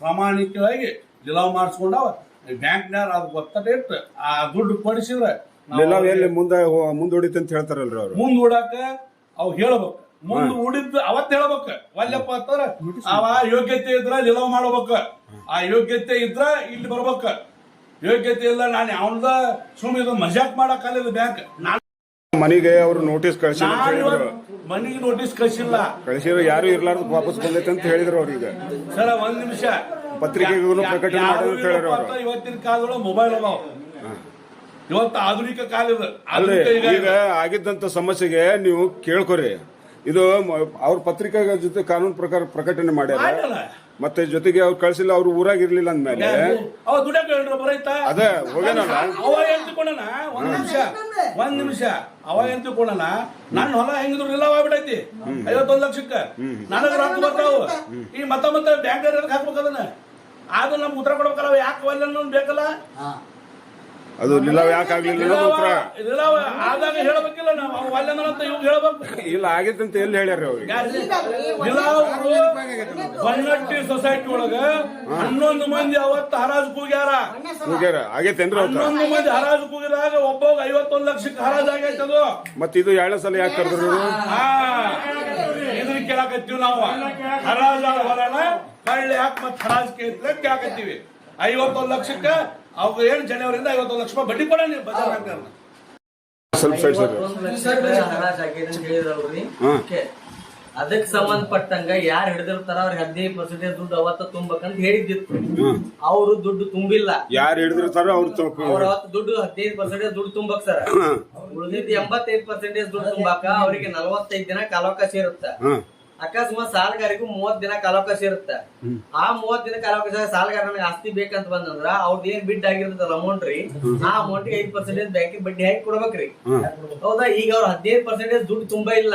ಪ್ರಾಮಾಣಿಕವಾಗಿ ಲಿಲಾವ್ ಮಾಡಿಸ್ಕೊಂಡವ. ಬ್ಯಾಂಕ್ನಾರ ಅದು ಗೊತ್ತಿಟ್ಟು ಆ ದುಡ್ಡು ಕೊಡಿಸಿದ್ರೆ ಮುಂದೆ ಮುಂದೂಡಿತ ಅಂತ ಹೇಳ್ತಾರಲ್ರಿ ಅವ್ರು. ಮುಂದೂಡಾಕ ಅವ್ ಹೇಳ್ಬೇಕು. ಮುಂದ್ ಉಳಿದ ಅವತ್ ಹೇಳ್ಬೇಕ. ವಲ್ಲಪ್ಪ ಅಂತಾರ ಅವ ಯೋಗ್ಯತೆ ಇದ್ರ ನಿಲವ್ ಮಾಡ್ಬೇಕ. ಆ ಯೋಗ್ಯತೆ ಇದ್ರ ಇಲ್ಲಿ ಬರ್ಬೇಕ. ಯೋಗ್ಯತೆ ಇಲ್ಲ ನಾನು ಯಾವ್ದ ಸುಮ್ಮನೆ ಇದು ಮಜಾಕ್ ಮಾಡಕ್ ಅಲ್ಲಿ ಬ್ಯಾಂಕ್ ನಾನು ಮನೆಗೆ ಅವ್ರು ನೋಟಿಸ್ ಕಳ್ಸಿ ಮನೆಗೆ ನೋಟಿಸ್ ಕಳಿಸಿಲ್ಲ. ಕಳಿಸಿರೋ ಯಾರು ಇರ್ಲಾರ್ದು ವಾಪಸ್ ಬಂದೈತೆ ಅಂತ ಹೇಳಿದ್ರು ಅವ್ರಿಗೆ ಸರ ಒಂದ್ ನಿಮಿಷ. ಪತ್ರಿಕೆ ಪ್ರಕಟಣೆ ಮಾಡಿದ್ರು. ಇವತ್ತಿನ ಕಾಲದೊಳಗೆ ಮೊಬೈಲ್ ಅದಾವ. ಇವತ್ತು ಆಧುನಿಕ ಕಾಲ ಈಗ ಇದು. ಆಗಿದ್ದಂತ ಸಮಸ್ಯೆಗೆ ನೀವು ಕೇಳ್ಕೊರಿ. ಇದು ಅವ್ರ ಪತ್ರಿಕಾ ಜೊತೆ ಕಾನೂನು ಪ್ರಕಾರ ಪ್ರಕಟಣೆ ಮಾಡ್ಯಾರ. ಮತ್ತೆ ಜೊತೆಗೆ ಅವ್ರು ಕಳ್ಸಿಲ್ಲ ಅವ್ರು ಊರಾಗ ಇರ್ಲಿಲ್ಲ ಅಂದ್ಮೇಲೆ ಅದೇ ಹೋಗ್ಯಾನಲ್ಲ ಅವ ಏನ್ ತಿಳ್ಕೊಂಡನ ಒಂದ್ ನಿಮಿಷ ಒಂದ್ ನಿಮಿಷ. ಅವ ಏನ್ ತಿಳ್ಕೊಂಡನ ನನ್ನ ಹೊಲ ಹೆಂಗಿದ್ರು ಇಲ್ಲ ಆಗ್ಬಿಟ್ಟೈತಿ? ಐವತ್ತೊಂದ್ ಲಕ್ಷಕ್ಕ. ನನಗ ರೊಕ್ಕ ಬರ್ತಾವ. ಈ ಮತ್ತ ಮತ್ತೆ ಬ್ಯಾಂಕ್ ಹಾಕ್ಬೇಕದನ್ನ ಅದು ನಮ್ಗೆ ಉತ್ತರ ಕೊಡ್ಬೇಕಲ್ಲ ಯಾಕೆ ಬೇಕಲ್ಲ? ಅದು ನಿಲಾವ್ ಯಾಕೆ ಆಗ್ಲಿಲ್ಲ ಅನ್ನೋದು ಉತ್ತರ. ಇದೆಲ್ಲ ಆದಾಗ ಹೇಳ್ಬೇಕಿಲ್ಲ ನಾವು. ಅವ ಅಂತ ಇವಾಗ ಹೇಳ್ಬೇಕು. ಇಲ್ಲ ಆಗಿತ್ತಂತ ಎಲ್ಲಿ ಹೇಳ್ಯಾರ ಅವ್ರಿಗೆ ಬನ್ನಟ್ಟಿ ಸೊಸೈಟಿ ಒಳಗ ಹನ್ನೊಂದು ಮಂದಿ ಅವತ್ತು ಹರಾಜು ಕೂಗ್ಯಾರ. ಮುಗ್ಯಾರ ಆಗೈತೇನ್ರಿ ಅವ್ರ ಹನ್ನೊಂದು ಮಂದಿ ಹರಾಜು ಕೂಗಿದಾಗ ಒಬ್ಬ ಐವತ್ತೊಂದು ಲಕ್ಷಕ್ಕೆ ಹರಾಜು ಆಗೈತೆ ಅದು. ಮತ್ತೆ ಇದು ಎರಡನೇ ಸಲ ಯಾಕೆ ಕರೆದ್ರು ಇದನ್ನ ಕೇಳಕತ್ತೀವಿ ನಾವು. ಹರಾಜ್ ಹೊಲನ ಕಳ್ಳಿ ಹಾಕಿ ಮತ್ತೆ ಹರಾಜ್ ಕೇಳಿದ್ರೆ ಕೇಳಕತ್ತೀವಿ. ಐವತ್ತೊಂದು ಲಕ್ಷಕ್ಕೆ ಅವ್ರು ಏನ್ ಜನವರಿಂದ ಐವತ್ತೊಂದು ಲಕ್ಷ ರೂಪಾಯಿ ಬಡ್ಡಿ ಕೊಡ ನೀವು ಬಜಾರ್ ಬ್ಯಾಂಕ್ನವ್ರನ್ನ. ಸ್ವಲ್ಪ ಸೈಡ್ ಸರ್. ಅದಕ್ ಸಂಬಂಧಪಟ್ಟಂಗ ಯಾರು ಹಿಡಿದಿರ್ತಾರ ಅವ್ರಿಗೆ ಹದಿನೈದು ಪರ್ಸೆಂಟೇಜ್ ದುಡ್ಡು ಅವತ್ತ ತುಂಬಬೇಕಂತ ಹೇಳಿದ್ದಿತ್ತು. ಅವರು ದುಡ್ಡು ತುಂಬಿಲ್ಲ. ಯಾರು ಹಿಡಿದಿರ್ತಾರ ಅವ್ರು ಅವತ್ತು ದುಡ್ಡು ಹದಿನೈದು ಪರ್ಸೆಂಟೇಜ್ ದುಡ್ಡು ತುಂಬಕ್ ಸರ್. ಉಳಿದಿದ್ದು ಎಂಬತ್ತೈದು ಪರ್ಸೆಂಟೇಜ್ ದುಡ್ಡು ತುಂಬಾಕ ಅವರಿಗೆ ನಲವತ್ತೈದು ದಿನ ಕಾಲಾವಕಾಶ ಇರುತ್ತೆ. ಅಕಸ್ಮಾತ್ ಸಾಲಗಾರಿಗೂ ಮೂವತ್ ದಿನ ಕಾಲಾವಕಾಶ ಇರುತ್ತೆ. ಆ ಮೂವತ್ ದಿನ ಕಾಲಾವಕಾಶ ಸಾಲಗಾರ ನನಗೆ ಆಸ್ತಿ ಬೇಕಂತ ಬಂದಂದ್ರ ಅವ್ರದ್ದು ಏನ್ ಬಿಡ್ ಆಗಿರ್ತದ ಅಮೌಂಟ್ ರೀ ಆ ಅಮೌಂಟ್ ಐದ್ ಪರ್ಸೆಂಟೇಜ್ ಬ್ಯಾಂಕ್ ಬಡ್ಡಿ ಹಾಕಿ ಕೊಡ್ಬೇಕ್ರಿ. ಹೌದಾ? ಈಗ ಅವ್ರ ಹದಿನೈದು ಪರ್ಸೆಂಟೇಜ್ ದುಡ್ಡು ತುಂಬಾ ಇಲ್ಲ.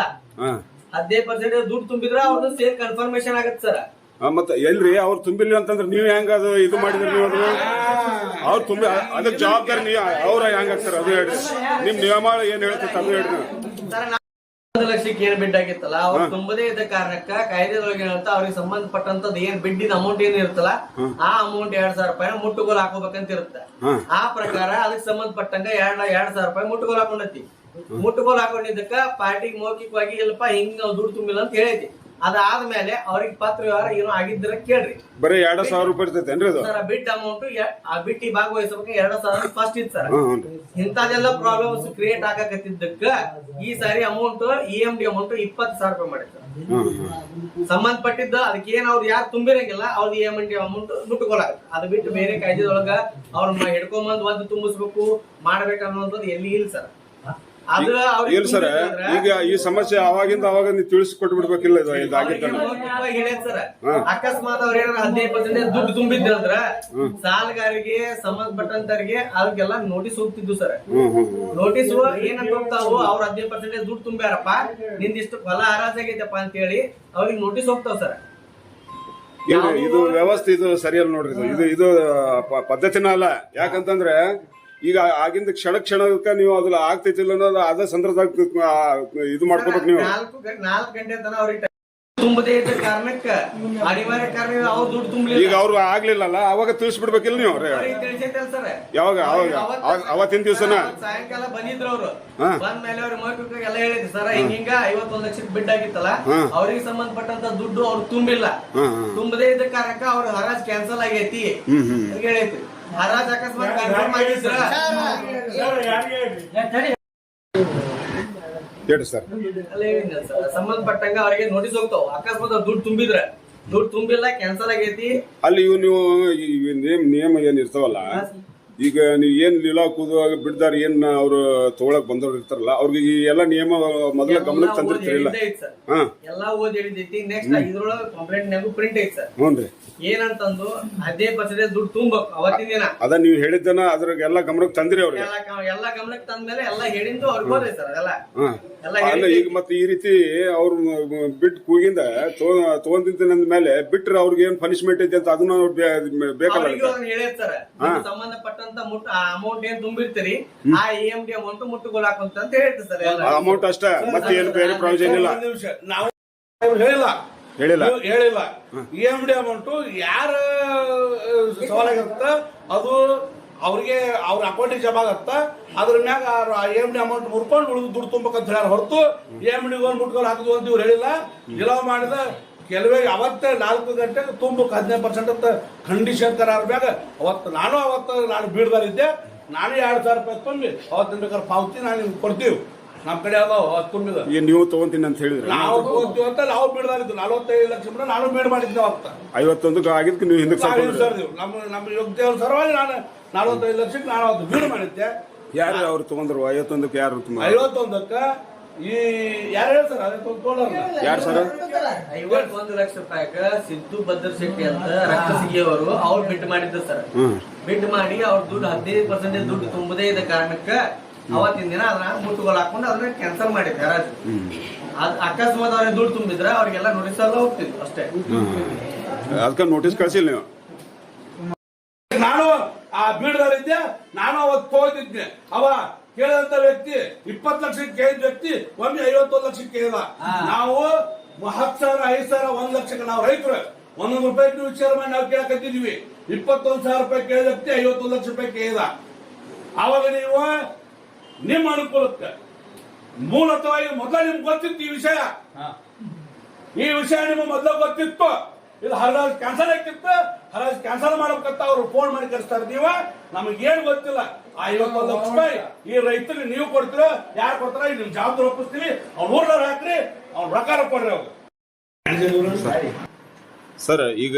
ಹದಿನೈದು ಪರ್ಸೆಂಟೇಜ್ ದುಡ್ಡು ತುಂಬಿದ್ರ ಅವ್ರದ್ದು ಸೇಲ್ ಕನ್ಫರ್ಮೇಶನ್ ಆಗತ್ತೆ ಸರ್. ಮತ್ತೆ ಎಲ್ರಿ ಅವ್ರು ತುಂಬಿಲ್ಲ ಅಂತಂದ್ರೆ ನೀವ್ ಹೆಂಗ ಅದು ಇದು ಮಾಡಿದ್ರಿ ನೀವು ಅದು? ಅವ್ರು ತುಂಬಿ ಅದಕ್ಕೆ ಜವಾಬ್ದಾರಿ ನೀವು ಅವ್ರ ಹೆಂಗ್ ಸರ್ ಅದು ಹೇಳ್ರಿ. ನಿಮ್ ನಿಯಮ ಏನ್ ಹೇಳ್ತಾರೆ ಅದು ಹೇಳ್ರಿ ಲಕ್ಷಕ್ಕೆ ಏನ್ ಬಿಡ್ ಆಗಿತ್ತಲ್ಲ ಅವ್ರು ತುಂಬದೇ ಇದ್ದ ಕಾರಣಕ್ಕ ಕಾಯ್ದೆದೊಳಗೆ ಏನಂತ ಅವ್ರಿಗೆ ಸಂಬಂಧಪಟ್ಟಂತದ್ ಏನ್ ಬಿಡ್ಡಿದ ಅಮೌಂಟ್ ಏನ್ ಇರುತ್ತಲ್ಲ ಆ ಅಮೌಂಟ್ ಎರಡ್ ಸಾವಿರ ರೂಪಾಯಿ ಮುಟ್ಟುಗೋಲ್ ಹಾಕೋಬೇಕಂತ ಇರುತ್ತೆ. ಆ ಪ್ರಕಾರ ಅದಕ್ಕೆ ಸಂಬಂಧಪಟ್ಟಂಗ ಎರಡ್ ಎರಡ್ ಸಾವಿರ ರೂಪಾಯಿ ಮುಟ್ಟುಗೋಲ್ ಹಾಕೊಂಡೈತಿ. ಮುಟ್ಟುಗೋಲ್ ಹಾಕೊಂಡಿದ್ದಕ್ಕ ಪಾರ್ಟಿಗೆ ಮೌಖಿಕವಾಗಿ ಇಲ್ಲಪ್ಪ ಹಿಂಗ್ ನಾವ್ ದುಡ್ಡು ತುಂಬಿಲ್ಲ ಅಂತ ಹೇಳೈತಿ ಅದಾದ್ಮೇಲೆ ಅವ್ರಿಗೆ ಪತ್ರ ವ್ಯವಹಾರ ಏನೋ ಆಗಿದ್ರೆ ಕೇಳ್ರಿ. ಬರೀ ಎರಡ್ ಸಾವಿರ ರೂಪಾಯಿ ಇರ್ತೈತೇನ್ರಿ ಅದು? ಸರ್ ಬಿಡ್ ಅಮೌಂಟ್ ಆ ಬಿಟ್ಟಿ ಭಾಗವಹಿಸಬೇಕು ಎರಡ್ ಸಾವಿರ ಫಸ್ಟ್ ಇತ್ತು ಸರ್. ಇಂಥದೆಲ್ಲ ಪ್ರಾಬ್ಲಮ್ಸ್ ಕ್ರಿಯೇಟ್ ಆಗಕತ್ತಿದ್ದಕ್ಕ ಈ ಸಾರಿ amount E M D amount ಇಪ್ಪತ್ತು ಸಾವಿರ ರೂಪಾಯಿ ಮಾಡಿದ್ರು ಸಂಬಂಧಪಟ್ಟಿದ್ದ ಅದಕ್ಕೆ ಏನ್ ಅವ್ರು ಯಾರು ತುಂಬಿರಂಗಿಲ್ಲ ಅವ್ರದ್ದು ಇ ಎಂ ಡಿ ಅಮೌಂಟ್ ಮುಟ್ಕೊಳ್ಳ ಅದು ಬಿಟ್ಟು ಬೇರೆ ಕಾಯ್ದೆದೊಳಗ ಅವ್ರನ್ನ ಹಿಡ್ಕೊಂಬಂದ್ ಒಂದು ತುಂಬಿಸ್ಬೇಕು ಮಾಡ್ಬೇಕು ಅನ್ನೋದು ಎಲ್ಲಿ ಇಲ್ಲ ಸರ್. ಇಲ್ಲ ಸರ್ ಈಗ ಈ ಸಮಸ್ಯೆ ಅವಾಗಿಂದ ಅವಾಗ ನೀವು ತಿಳಿಸ್ಕೊಟ್ಟು ಬಿಡ್ಬೇಕಿಲ್ಲ ಇದು ಸರ್. ಅಕಸ್ಮಾತ್ ಅವ್ರ ಏನಾರ ಹದಿನೈದು ಪರ್ಸೆಂಟ್ ದುಡ್ಡು ತುಂಬಿದ್ರು ಸಾಲಗಾರಿಗೆ ಸಂಬಂಧಪಟ್ಟಂತರಿಗೆ ಅವ್ರಿಗೆಲ್ಲ ಅದಕ್ಕೆಲ್ಲ ನೋಟಿಸ್ ಹೋಗ್ತಿದ್ವು ಸರ್. ನೋಟಿಸ್ ಏನಂತ ಹೋಗ್ತಾವು ಅವ್ರ ಹದಿನೈದು ಪರ್ಸೆಂಟೇಜ್ ದುಡ್ಡು ತುಂಬ್ಯಾರಪ್ಪ? ನಿಂದಿಷ್ಟು ಫಲ ಹರಾಜಾಗೈತಪ್ಪ ಅಂತ ಹೇಳಿ ಅವ್ರಿಗೆ ನೋಟಿಸ್ ಹೋಗ್ತಾವ ಸರ್. ಇದು ವ್ಯವಸ್ಥೆ ಇದು ಸರಿಯಲ್ಲ ನೋಡ್ರಿ ಇದು. ಇದು ಪದ್ಧತಿನ ಅಲ್ಲ. ಯಾಕಂತಂದ್ರೆ ಈಗ ಆಗಿಂದ ಕ್ಷಣ ಕ್ಷಣಕ್ಕ ನೀವು ಅದ್ರ ಆಗ್ತೈತಿಲ್ಲ ಅನ್ನೋದು ಅದೇ ಸಂದರ್ಭದಾಗ ಇದು ಮಾಡ್ಕೋಬೇಕು ನೀವು. ನಾಲ್ಕು ನಾಲ್ಕು ಗಂಟೆ ತನಕ ಅವ್ರಿಗೆ ತುಂಬದೇ ಇದ್ದ ಕಾರಣಕ್ಕ ಅನಿವಾರ್ಯ ಕಾರಣ ಅವ್ರು ದುಡ್ಡು ಈಗ ತುಂಬಲಿಲ್ಲ ಅವ್ರು ಆಗ್ಲಿಲ್ಲಲ್ಲ ಅವಾಗ ತಿಳಿಸ್ಬಿಡ್ಬೇಕಿಲ್ಲ ನೀವು ಯಾವಾಗ? ಅವಾಗ? ಅವತ್ತಿನ ದಿವಸ ಸಾಯಂಕಾಲ ಬಂದಿದ್ರು ಅವ್ರು. ಬಂದ್ಮೇಲೆ ಬಂದ ಮೇಲೆ ಅವ್ರ ಮೌಖಿಕ ಎಲ್ಲ ಹೇಳಿದ್ರು ಸರ್ ಹಿಂಗ ಐವತ್ತೊಂದು ಲಕ್ಷಕ್ಕೆ ಬಿಡ್ ಆಗಿತ್ತಲ್ಲ. ಅವ್ರಿಗೆ ಸಂಬಂಧಪಟ್ಟಂತ ದುಡ್ಡು ಅವ್ರು ತುಂಬಿಲ್ಲ. ತುಂಬದೇ ಇದ್ದ ಕಾರಣಕ್ಕ ಅವ್ರ ಹರಾಜ್ ಕ್ಯಾನ್ಸಲ್ ಆಗೈತಿ ಹೇಳೈತಿ ಹರಾಜ್ ಅಕಸ್ಮಾತ್ ಕನ್ಫರ್ಮ್ ಆಗಿದ್ರ? ಹೇಳಿ ಸರ್. ಅಲ್ಲೇ ಏನಿಲ್ಲ ಸರ್. ಸಂಬಂಧಪಟ್ಟಂಗ ಅವ್ರಿಗೆ ನೋಟಿಸ್ ಹೋಗ್ತಾವ. ಅಕಸ್ಮಾತ್ ಅವ್ರು ದುಡ್ಡು ತುಂಬಿದ್ರೆ. ದುಡ್ಡು ತುಂಬಿಲ್ಲ ಕ್ಯಾನ್ಸಲ್ ಆಗೈತಿ. ಅಲ್ಲಿ ಇವ್ ನೀವು ಈ ನೇಮ್ ನಿಯಮ ಏನ್ ಇರ್ತಾವಲ್ಲ? ಈಗ ನೀವು ಏನ್ ಲೀಲಾ ಕೂದುವಾಗ ಬಿಡ್ದಾರ ಏನ್ ಅವ್ರು ತಗೊಳಕ್ ಬಂದವ್ರು ಇರ್ತಾರಲ್ಲ ಅವ್ರಿಗೆ ಈ ಎಲ್ಲ ನಿಯಮ ಮೊದಲ ಗಮನಕ್ಕೆ ತಂದಿರ್ತಿರಲಿಲ್ಲ ಹಾ. ಎಲ್ಲಾ ಓದಿ ಹೇಳಿದೈತಿ ನೆಕ್ಸ್ಟ್ ಇದ್ರೊಳಗ ಕಂಪ್ಲೇಂಟ್ ನಾಗು ಪ್ರಿಂಟ್ ಐತಿ ಸರ್. ಹ್ಞೂನ್ರಿ ಏನಂತಂದು ಅದೇ ಪರ್ಸೆಂಟೇಜ್ ದುಡ್ಡು ತುಂಬಬೇಕು ಅವತ್ತಿನ ದಿನ. ಅದ ನೀವು ಹೇಳಿದ್ದನ ಅದ್ರಾಗೆಲ್ಲ ಗಮನಕ್ಕೆ ತಂದಿರಿ ಅವ್ರಿಗೆ. ಎಲ್ಲ ಎಲ್ಲ ಗಮನಕ್ಕೆ ತಂದ್ಮೇಲೆ ಎಲ್ಲ ಹೇಳಿದ್ದು ಅವ್ರಿಗೆ ಹೋದ್ರಿ ಸರ್ ಅದೆಲ್ಲ. ಹಾ. ಎಲ್ಲ ಅಲ್ಲ ಈಗ ಮತ್ತೆ ಈ ರೀತಿ ಅವ್ರು ಬಿಟ್ ಕೂಗಿಂದ ತಗೊಂತಿಂತ ಮೇಲೆ ಬಿಟ್ರೆ ಅವ್ರಿಗೆ ಏನ್ ಪನಿಷ್ಮೆಂಟ್ ಐತೆ ಅಂತ ಅದನ್ನ ಬೇ- ಬೇಕಲ್ಲ ಅವ್ರಿಗೂ ಅದನ್ನ ಹೇಳ್ಯಾರ ಸರ್. ಅಮೌಂಟ್ ಏನ್ ತುಂಬಿರ್ತೀರಿ? ಆ ಇ ಎಂ ಡಿ ಅಮೌಂಟ್ ಅಂತ ಹೇಳ್ತೀವಿ ಸರ್ ಅಮೌಂಟ್ ಅಷ್ಟ. ಮತ್ತೆ ಏನು ಬೇರೆ ಪ್ರಾವಿಷನ್ ಇಲ್ಲ. ಒಂದ್ ನಿಮಿಷ. ನಾವು ಹೇಳಿಲ್ಲ. ಹೇಳಿಲ್ಲ. ಹೇಳಿಲ್ಲ. ಇ ಎಂ ಡಿ ಅಮೌಂಟ್ ಯಾರ ಸವಾಲಾಗಿರುತ್ತ ಅದು ಅವ್ರಿಗೆ ಅವ್ರ ಅಕೌಂಟಿಗೆ ಜಮಾ ಆಗತ್ತ? ಅದ್ರ ಮ್ಯಾಗ ಎ ಎಂ ಡಿ ಅಮೌಂಟ್ ಮುರ್ಕೊಂಡು ಉಳಿದು ದುಡ್ಡು ತುಂಬಬೇಕಂತ ಹೇಳ ಹೊರತು ಎ ಎಂ ಡಿ ಮುಟ್ಕೊಂಡು ಹಾಕುದು ಅಂತ ಇವ್ರು ಹೇಳಿಲ್ಲ. ಇಲ್ಲ ಮಾಡಿದ ಕೆಲವೇ ಅವತ್ತ ನಾಲ್ಕು ಗಂಟೆಗೆ ತುಂಬಕ್ಕೆ ಹದಿನೈದು ಪರ್ಸೆಂಟ್ ಅಂತ ಕಂಡೀಷನ್ ಕರಾರ ಮ್ಯಾಗ ಅವತ್ತು ನಾನು ಅವತ್ತು ನಾನು ಬೀಡ್ದಾರಿದ್ದೆ ನಾನು ಎರಡು ಸಾವಿರ ರೂಪಾಯಿ ತುಂಬಿ ಅವತ್ತಿನ ಬೇಕಾದ್ರೆ ಪಾವತಿ ನಾನು ನಿಮ್ಗೆ ಕೊಡ್ತೀವಿ. ನಮ್ಮ ಕಡೆ ಅದಾವ ಅವತ್ತು ತುಂಬಿದ. ಈಗ ನೀವು ತಗೊಂತೀನಿ ಅಂತ ಹೇಳಿದ್ರೆ. ನಾವು ಹೋಗ್ತೀವಿ ಅಂತ ನಾವು ಬೀಳ್ದಾರಿದ್ದು ನಲವತ್ತೈದು ಲಕ್ಷ ಮೇಲೆ ನಾನು ಬೀಡ್ ಮಾಡಿದ್ದೆ ಅವತ್ತ ಐವತ್ತೊಂದಕ್ಕೆ ಆಗಿದ್ದು ನೀವು ಹಿಂದಕ್ಕೆ ಸರ್ ನಮ್ಮ ನಮ್ಮ ಯೋಗ್ಯ ಸರವಾಗಿ ನಾನು ನಲವತ್ತೈದು ಲಕ್ಷಕ್ಕೆ ನಾನು ಅವತ್ತು ಬೀಡ್ ಮಾಡಿದ್ದೆ ಯಾರು ಅವ್ರು ತಗೊಂಡ್ರು? ಐವತ್ತೊಂದಕ್ಕೆ ಯಾರು ತುಂಬ ಐವತ್ತೊಂದಕ್ಕ ಈ ಯಾರು ಹೇಳ್ತಾರೆ. ಯಾರು ಸರ್? ಐವತ್ತೊಂದು ಲಕ್ಷ ರೂಪಾಯಿಗ ಸಿದ್ದು ಭದ್ರ ಶೆಟ್ಟಿ ಅಂತ ರಕ್ತಸಿಗಿಯವರು ಅವ್ರು ಬಿಡ್ ಮಾಡಿದ್ರು ಸರ್. ಬಿಡ್ ಮಾಡಿ ಅವ್ರ ದುಡ್ಡು ಹದಿನೈದು ಪರ್ಸೆಂಟೇಜ್ ದುಡ್ಡು ತುಂಬದೇ ಇದ್ದ ಕಾರಣಕ್ಕ ಅವತ್ತಿನ ದಿನ ಅದನ್ನ ಮುಟ್ಟುಗೋಲ್ ಹಾಕೊಂಡು ಅದನ್ನ ಕ್ಯಾನ್ಸಲ್ ಮಾಡಿದ್ದೆ ಹರಾಜು ಅದ್ ಅಕಸ್ಮಾತ್ ಅವ್ರಿಗೆ ದುಡ್ಡು ತುಂಬಿದ್ರೆ ಅವ್ರಿಗೆಲ್ಲ ನೋಟಿಸ್ ಎಲ್ಲ ಹೋಗ್ತಿದ್ರು ಅಷ್ಟೇ. ಅದಕ್ಕೆ ನೋಟಿಸ್ ಕಳ್ಸಿಲ್ಲ ನೀವು. ನಾನು ಆ ಬೀಡದಲ್ಲಿದ್ದೆ ನಾನು ಅವತ್ತು ಹೋಗಿದ್ದೆ ಅವ ಕೇಳಿದಂತ ವ್ಯಕ್ತಿ ಇಪ್ಪತ್ತು ಲಕ್ಷಕ್ಕೆ ಕೇಳಿದ ವ್ಯಕ್ತಿ ಒಮ್ಮೆ ಐವತ್ತೊಂದು ಲಕ್ಷಕ್ಕೆ ಕೇಳಿದ. ನಾವು ಹತ್ತು ಸಾವಿರ ಐದು ಸಾವಿರ ಒಂದ್ ಲಕ್ಷಕ್ಕೆ ನಾವು ರೈತರು. ಒಂದೊಂದು ರೂಪಾಯಿ ನೀವು ವಿಚಾರ ಮಾಡಿ ನಾವು ಕೇಳಕತ್ತಿದೀವಿ ಇಪ್ಪತ್ತೊಂದು ಸಾವಿರ ರೂಪಾಯಿ ಕೇಳಿದ ವ್ಯಕ್ತಿ ಐವತ್ತೊಂದು ಲಕ್ಷ ರೂಪಾಯಿ ಕೇಳಿದ. ಅವಾಗ ನೀವು ನಿಮ್ಮ ಅನುಕೂಲಕ್ಕೆ ಮೂಲತವಾಗಿ ಮೊದಲ ನಿಮ್ಗೆ ಗೊತ್ತಿತ್ತು ಈ ವಿಷಯ. ಈ ವಿಷಯ ನಿಮಗೆ ಮೊದಲ ಗೊತ್ತಿತ್ತು. ಇದು ಹರಾಜ್ ಕ್ಯಾನ್ಸಲ್ ಆಗ್ತಿತ್ತು. ಹರಾಜ್ ಕ್ಯಾನ್ಸಲ್ ಮಾಡ್ಬೇಕಂತ ಅವ್ರು ಫೋನ್ ಮಾಡಿ ಕಳಿಸ್ತಾರೆ ನೀವ ನಮಗೆ ಏನ್ ಗೊತ್ತಿಲ್ಲ. ಆ ಐವತ್ತೊಂದು ಲಕ್ಷ ರೂಪಾಯಿ ಈ ರೈತರಿಗೆ ನೀವು ಕೊಡ್ತೀರ ಯಾರು ಕೊಡ್ತಾರ ನಿಮ್ ಜವಾಬ್ದಾರಿ ಒಪ್ಪಿಸ್ತೀವಿ. ಅವ್ರ ಊರ್ನವ್ರು ಹಾಕ್ರಿ ಅವ್ರ ಪ್ರಕಾರ ಕೊಡ್ರಿ ಅವ್ರು. ಸರ್ ಈಗ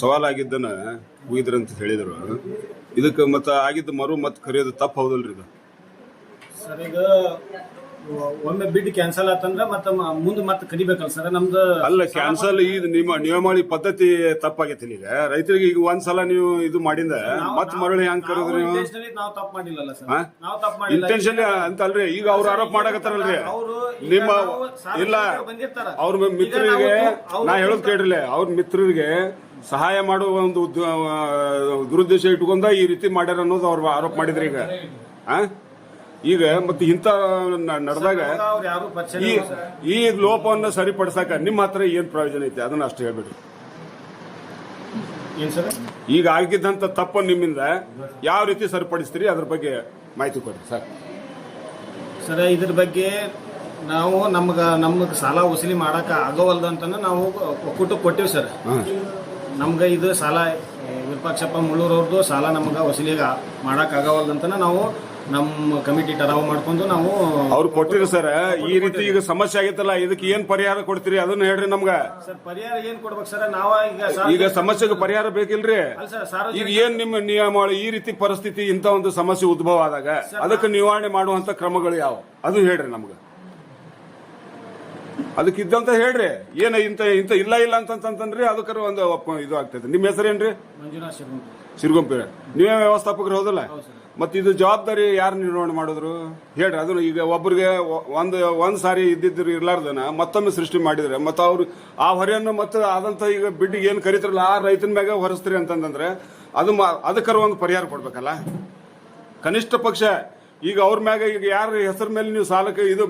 ಸವಾಲಾಗಿದ್ದನ ಉಗಿದ್ರಂತ ಹೇಳಿದ್ರು ಇದಕ್ಕೆ ಮತ್ತೆ ಆಗಿದ್ದ ಮರು ಮತ್ತೆ ಕರೆಯೋದು ತಪ್ಪು ಹೌದಲ್ರಿ ಇದು? ಸರ್ ಈಗ ಒಮ್ಮೆ ಬಿಡ್ ಕ್ಯಾನ್ಸಲ್ ಆತಂದ್ರೆ ಮತ್ತೆ ಮುಂದೆ ಮತ್ತೆ ಕರಿಬೇಕಲ್ಲ ಸರ್ ನಮ್ದು ಅಲ್ಲ ಕ್ಯಾನ್ಸಲ್ ಇದು ನಿಮ್ಮ ನಿಯಮಾವಳಿ ಪದ್ಧತಿ ತಪ್ಪಾಗೈತಿ ಈಗ. ರೈತರಿಗೆ ಈಗ ಒಂದ್ಸಲ ನೀವು ಇದು ಮಾಡಿಂದ ಮತ್ತೆ ಮರಳಿ ಹೆಂಗ್ ಕರೆದ್ರಿ ನೀವು? ತಪ್ಪು ಮಾಡಿಲ್ಲಲ್ಲ ಸರ್ ನಾವು ತಪ್ಪು ಮಾಡಿಲ್ಲ. ಇಂಟೆನ್ಷನ್ ಅಂತ ಅಲ್ರಿ ಈಗ ಅವ್ರು ಆರೋಪ ಮಾಡಕತ್ತಾರಲ್ರಿ. ನಿಮ್ಮ ಇಲ್ಲ. ಅವ್ರ ಮಿತ್ರರಿಗೆ ನಾ ಹೇಳೋದ್ ಕೇಳ್ರಿ ಅವ್ರ ಮಿತ್ರರಿಗೆ ಸಹಾಯ ಮಾಡುವ ಒಂದು ದುರುದ್ದೇಶ ಇಟ್ಕೊಂಡ ಈ ರೀತಿ ಮಾಡ್ಯಾರ ಅನ್ನೋದು ಅವ್ರು ಆರೋಪ ಮಾಡಿದ್ರಿ ಈಗ. ಆ? ಈಗ ಮತ್ತೆ ಇಂಥ ನ- ನಡೆದಾಗ ಈ. ಈ ಲೋಪವನ್ನು ಸರಿಪಡಿಸಕ ನಿಮ್ಮ ಹತ್ರ ಏನ್ ಪ್ರಯೋಜನ ಐತೆ? ಅದನ್ನ ಅಷ್ಟು ಹೇಳ್ಬಿಡಿ. ಏನ್ ಸರ್? ಈಗ ಆಗಿದ್ದಂತ ತಪ್ಪು ನಿಮ್ಮಿಂದ ಯಾವ ರೀತಿ ಸರಿಪಡಿಸ್ತೀರಿ? ಅದ್ರ ಬಗ್ಗೆ ಮಾಹಿತಿ ಕೊಡ್ರಿ ಸರ್. ಸರ್ ಇದ್ರ ಬಗ್ಗೆ ನಾವು ನಮ್ಗ ನಮ್ಗೆ ಸಾಲ ವಸೂಲಿ ಮಾಡಕ ಆಗೋವಲ್ದ ಅಂತಂದ್ರೆ ನಾವು ಒಕ್ಕೂಟ ಕೊಟ್ಟಿವಿ ಸರ್. ನಮ್ಗ ಇದು ಸಾಲ ವಿಪಕ್ಷಪ್ಪ ವಿರೂಪಾಕ್ಷಪ್ಪ ಮುಳ್ಳೂರವ್ರದ್ದು ಸಾಲ ನಮ್ಗೆ ವಸೂಲಿಗೆ ಮಾಡಕ್ ಆಗವಲ್ದು ಅಂತ ನಾವು ನಮ್ಮ ಕಮಿಟಿ ಟರಾವ್ ಮಾಡ್ಕೊಂಡು ನಾವು ಅವ್ರು ಕೊಟ್ಟಿರಿ ಸರ್. ಈ ರೀತಿ ಈಗ ಸಮಸ್ಯೆ ಆಗೈತಲ್ಲ ಇದಕ್ಕೆ ಏನ್ ಪರಿಹಾರ ಕೊಡ್ತೀರಿ? ಅದನ್ನ ಹೇಳ್ರಿ ನಮ್ಗ. ಸರ್ ಪರಿಹಾರ ಏನ್ ಕೊಡ್ಬೇಕು ಸರ್? ನಾವ ಈಗ ಸಾ- ಈಗ ಸಮಸ್ಯೆಗೆ ಪರಿಹಾರ ಬೇಕಿಲ್ರಿ? ಅಲ್ಲ ಸರ್ ಈಗ ಸಾರ್ವಜನಿಕ ಏನ್ ನಿಮ್ಮ ನಿಯಮ ಈ ರೀತಿ ಪರಿಸ್ಥಿತಿ ಇಂತ ಒಂದು ಸಮಸ್ಯೆ ಉದ್ಭವ ಆದಾಗ ಅದಕ್ಕೆ ನಿವಾರಣೆ ಮಾಡುವಂತ ಕ್ರಮಗಳು ಯಾವ? ಅದು ಹೇಳ್ರಿ ನಮ್ಗ. ಅದಕ್ಕೆ ಇದ್ದಂತ ಹೇಳ್ರಿ. ಏನ ಇಂತ ಇಂತ ಇಲ್ಲ ಇಲ್ಲ ಅಂತಂತಂದ್ರಿ ಅದಕ್ಕೆ ಒಂದು ಒಪ್ಪ- ಇದು ಆಗ್ತದೆ ನಿಮ್ಮ ಹೆಸರೇನ್ರಿ? ಮಂಜುನಾಥ್ ಶಿವಮೊಗ್ಗ ಸಿರ್ಗೊಂಪಿ ನೀವೇ ವ್ಯವಸ್ಥಾಪಕರು ಹೌದಲ್ಲ? ಹೌದು ಸರ್. ಮತ್ತೆ ಇದು ಜವಾಬ್ದಾರಿ ಯಾರು ನಿರ್ವಹಣೆ ಮಾಡಿದ್ರು? ಹೇಳ್ರಿ, ಅದನ್ನು ಈಗ ಒಬ್ಬರಿಗೆ ಒ- ಒಂದು, ಒಂದ್ ಸಾರಿ ಇದ್ದಿದ್ರು ಇರ್ಲಾರ್ದನ ಮತ್ತೊಮ್ಮೆ ಸೃಷ್ಟಿ ಮಾಡಿದ್ರೆ, ಮತ್ತೆ ಅವ್ರು ಆ ಹೊರೆಯನ್ನು ಮತ್ತೆ ಆದಂತ ಈಗ ಬಿಡ್ಡಿಗೆ ಏನ್ ಕರಿತಾರಲ್ಲ, ಆ ರೈತನ ಮ್ಯಾಗ ಹೊರಸ್ತೀರಿ ಅಂತಂದ್ರೆ ಅದು ಅದಕ್ಕರ ಒಂದು ಪರಿಹಾರ ಕೊಡ್ಬೇಕಲ್ಲ? ಕನಿಷ್ಠ ಪಕ್ಷ, ಈಗ ಅವ್ರ ಮ್ಯಾಗ ಈಗ ಯಾರ ಹೆಸರ ಮೇಲೆ ನೀವು ಸಾಲಕ್ಕೆ ಇದು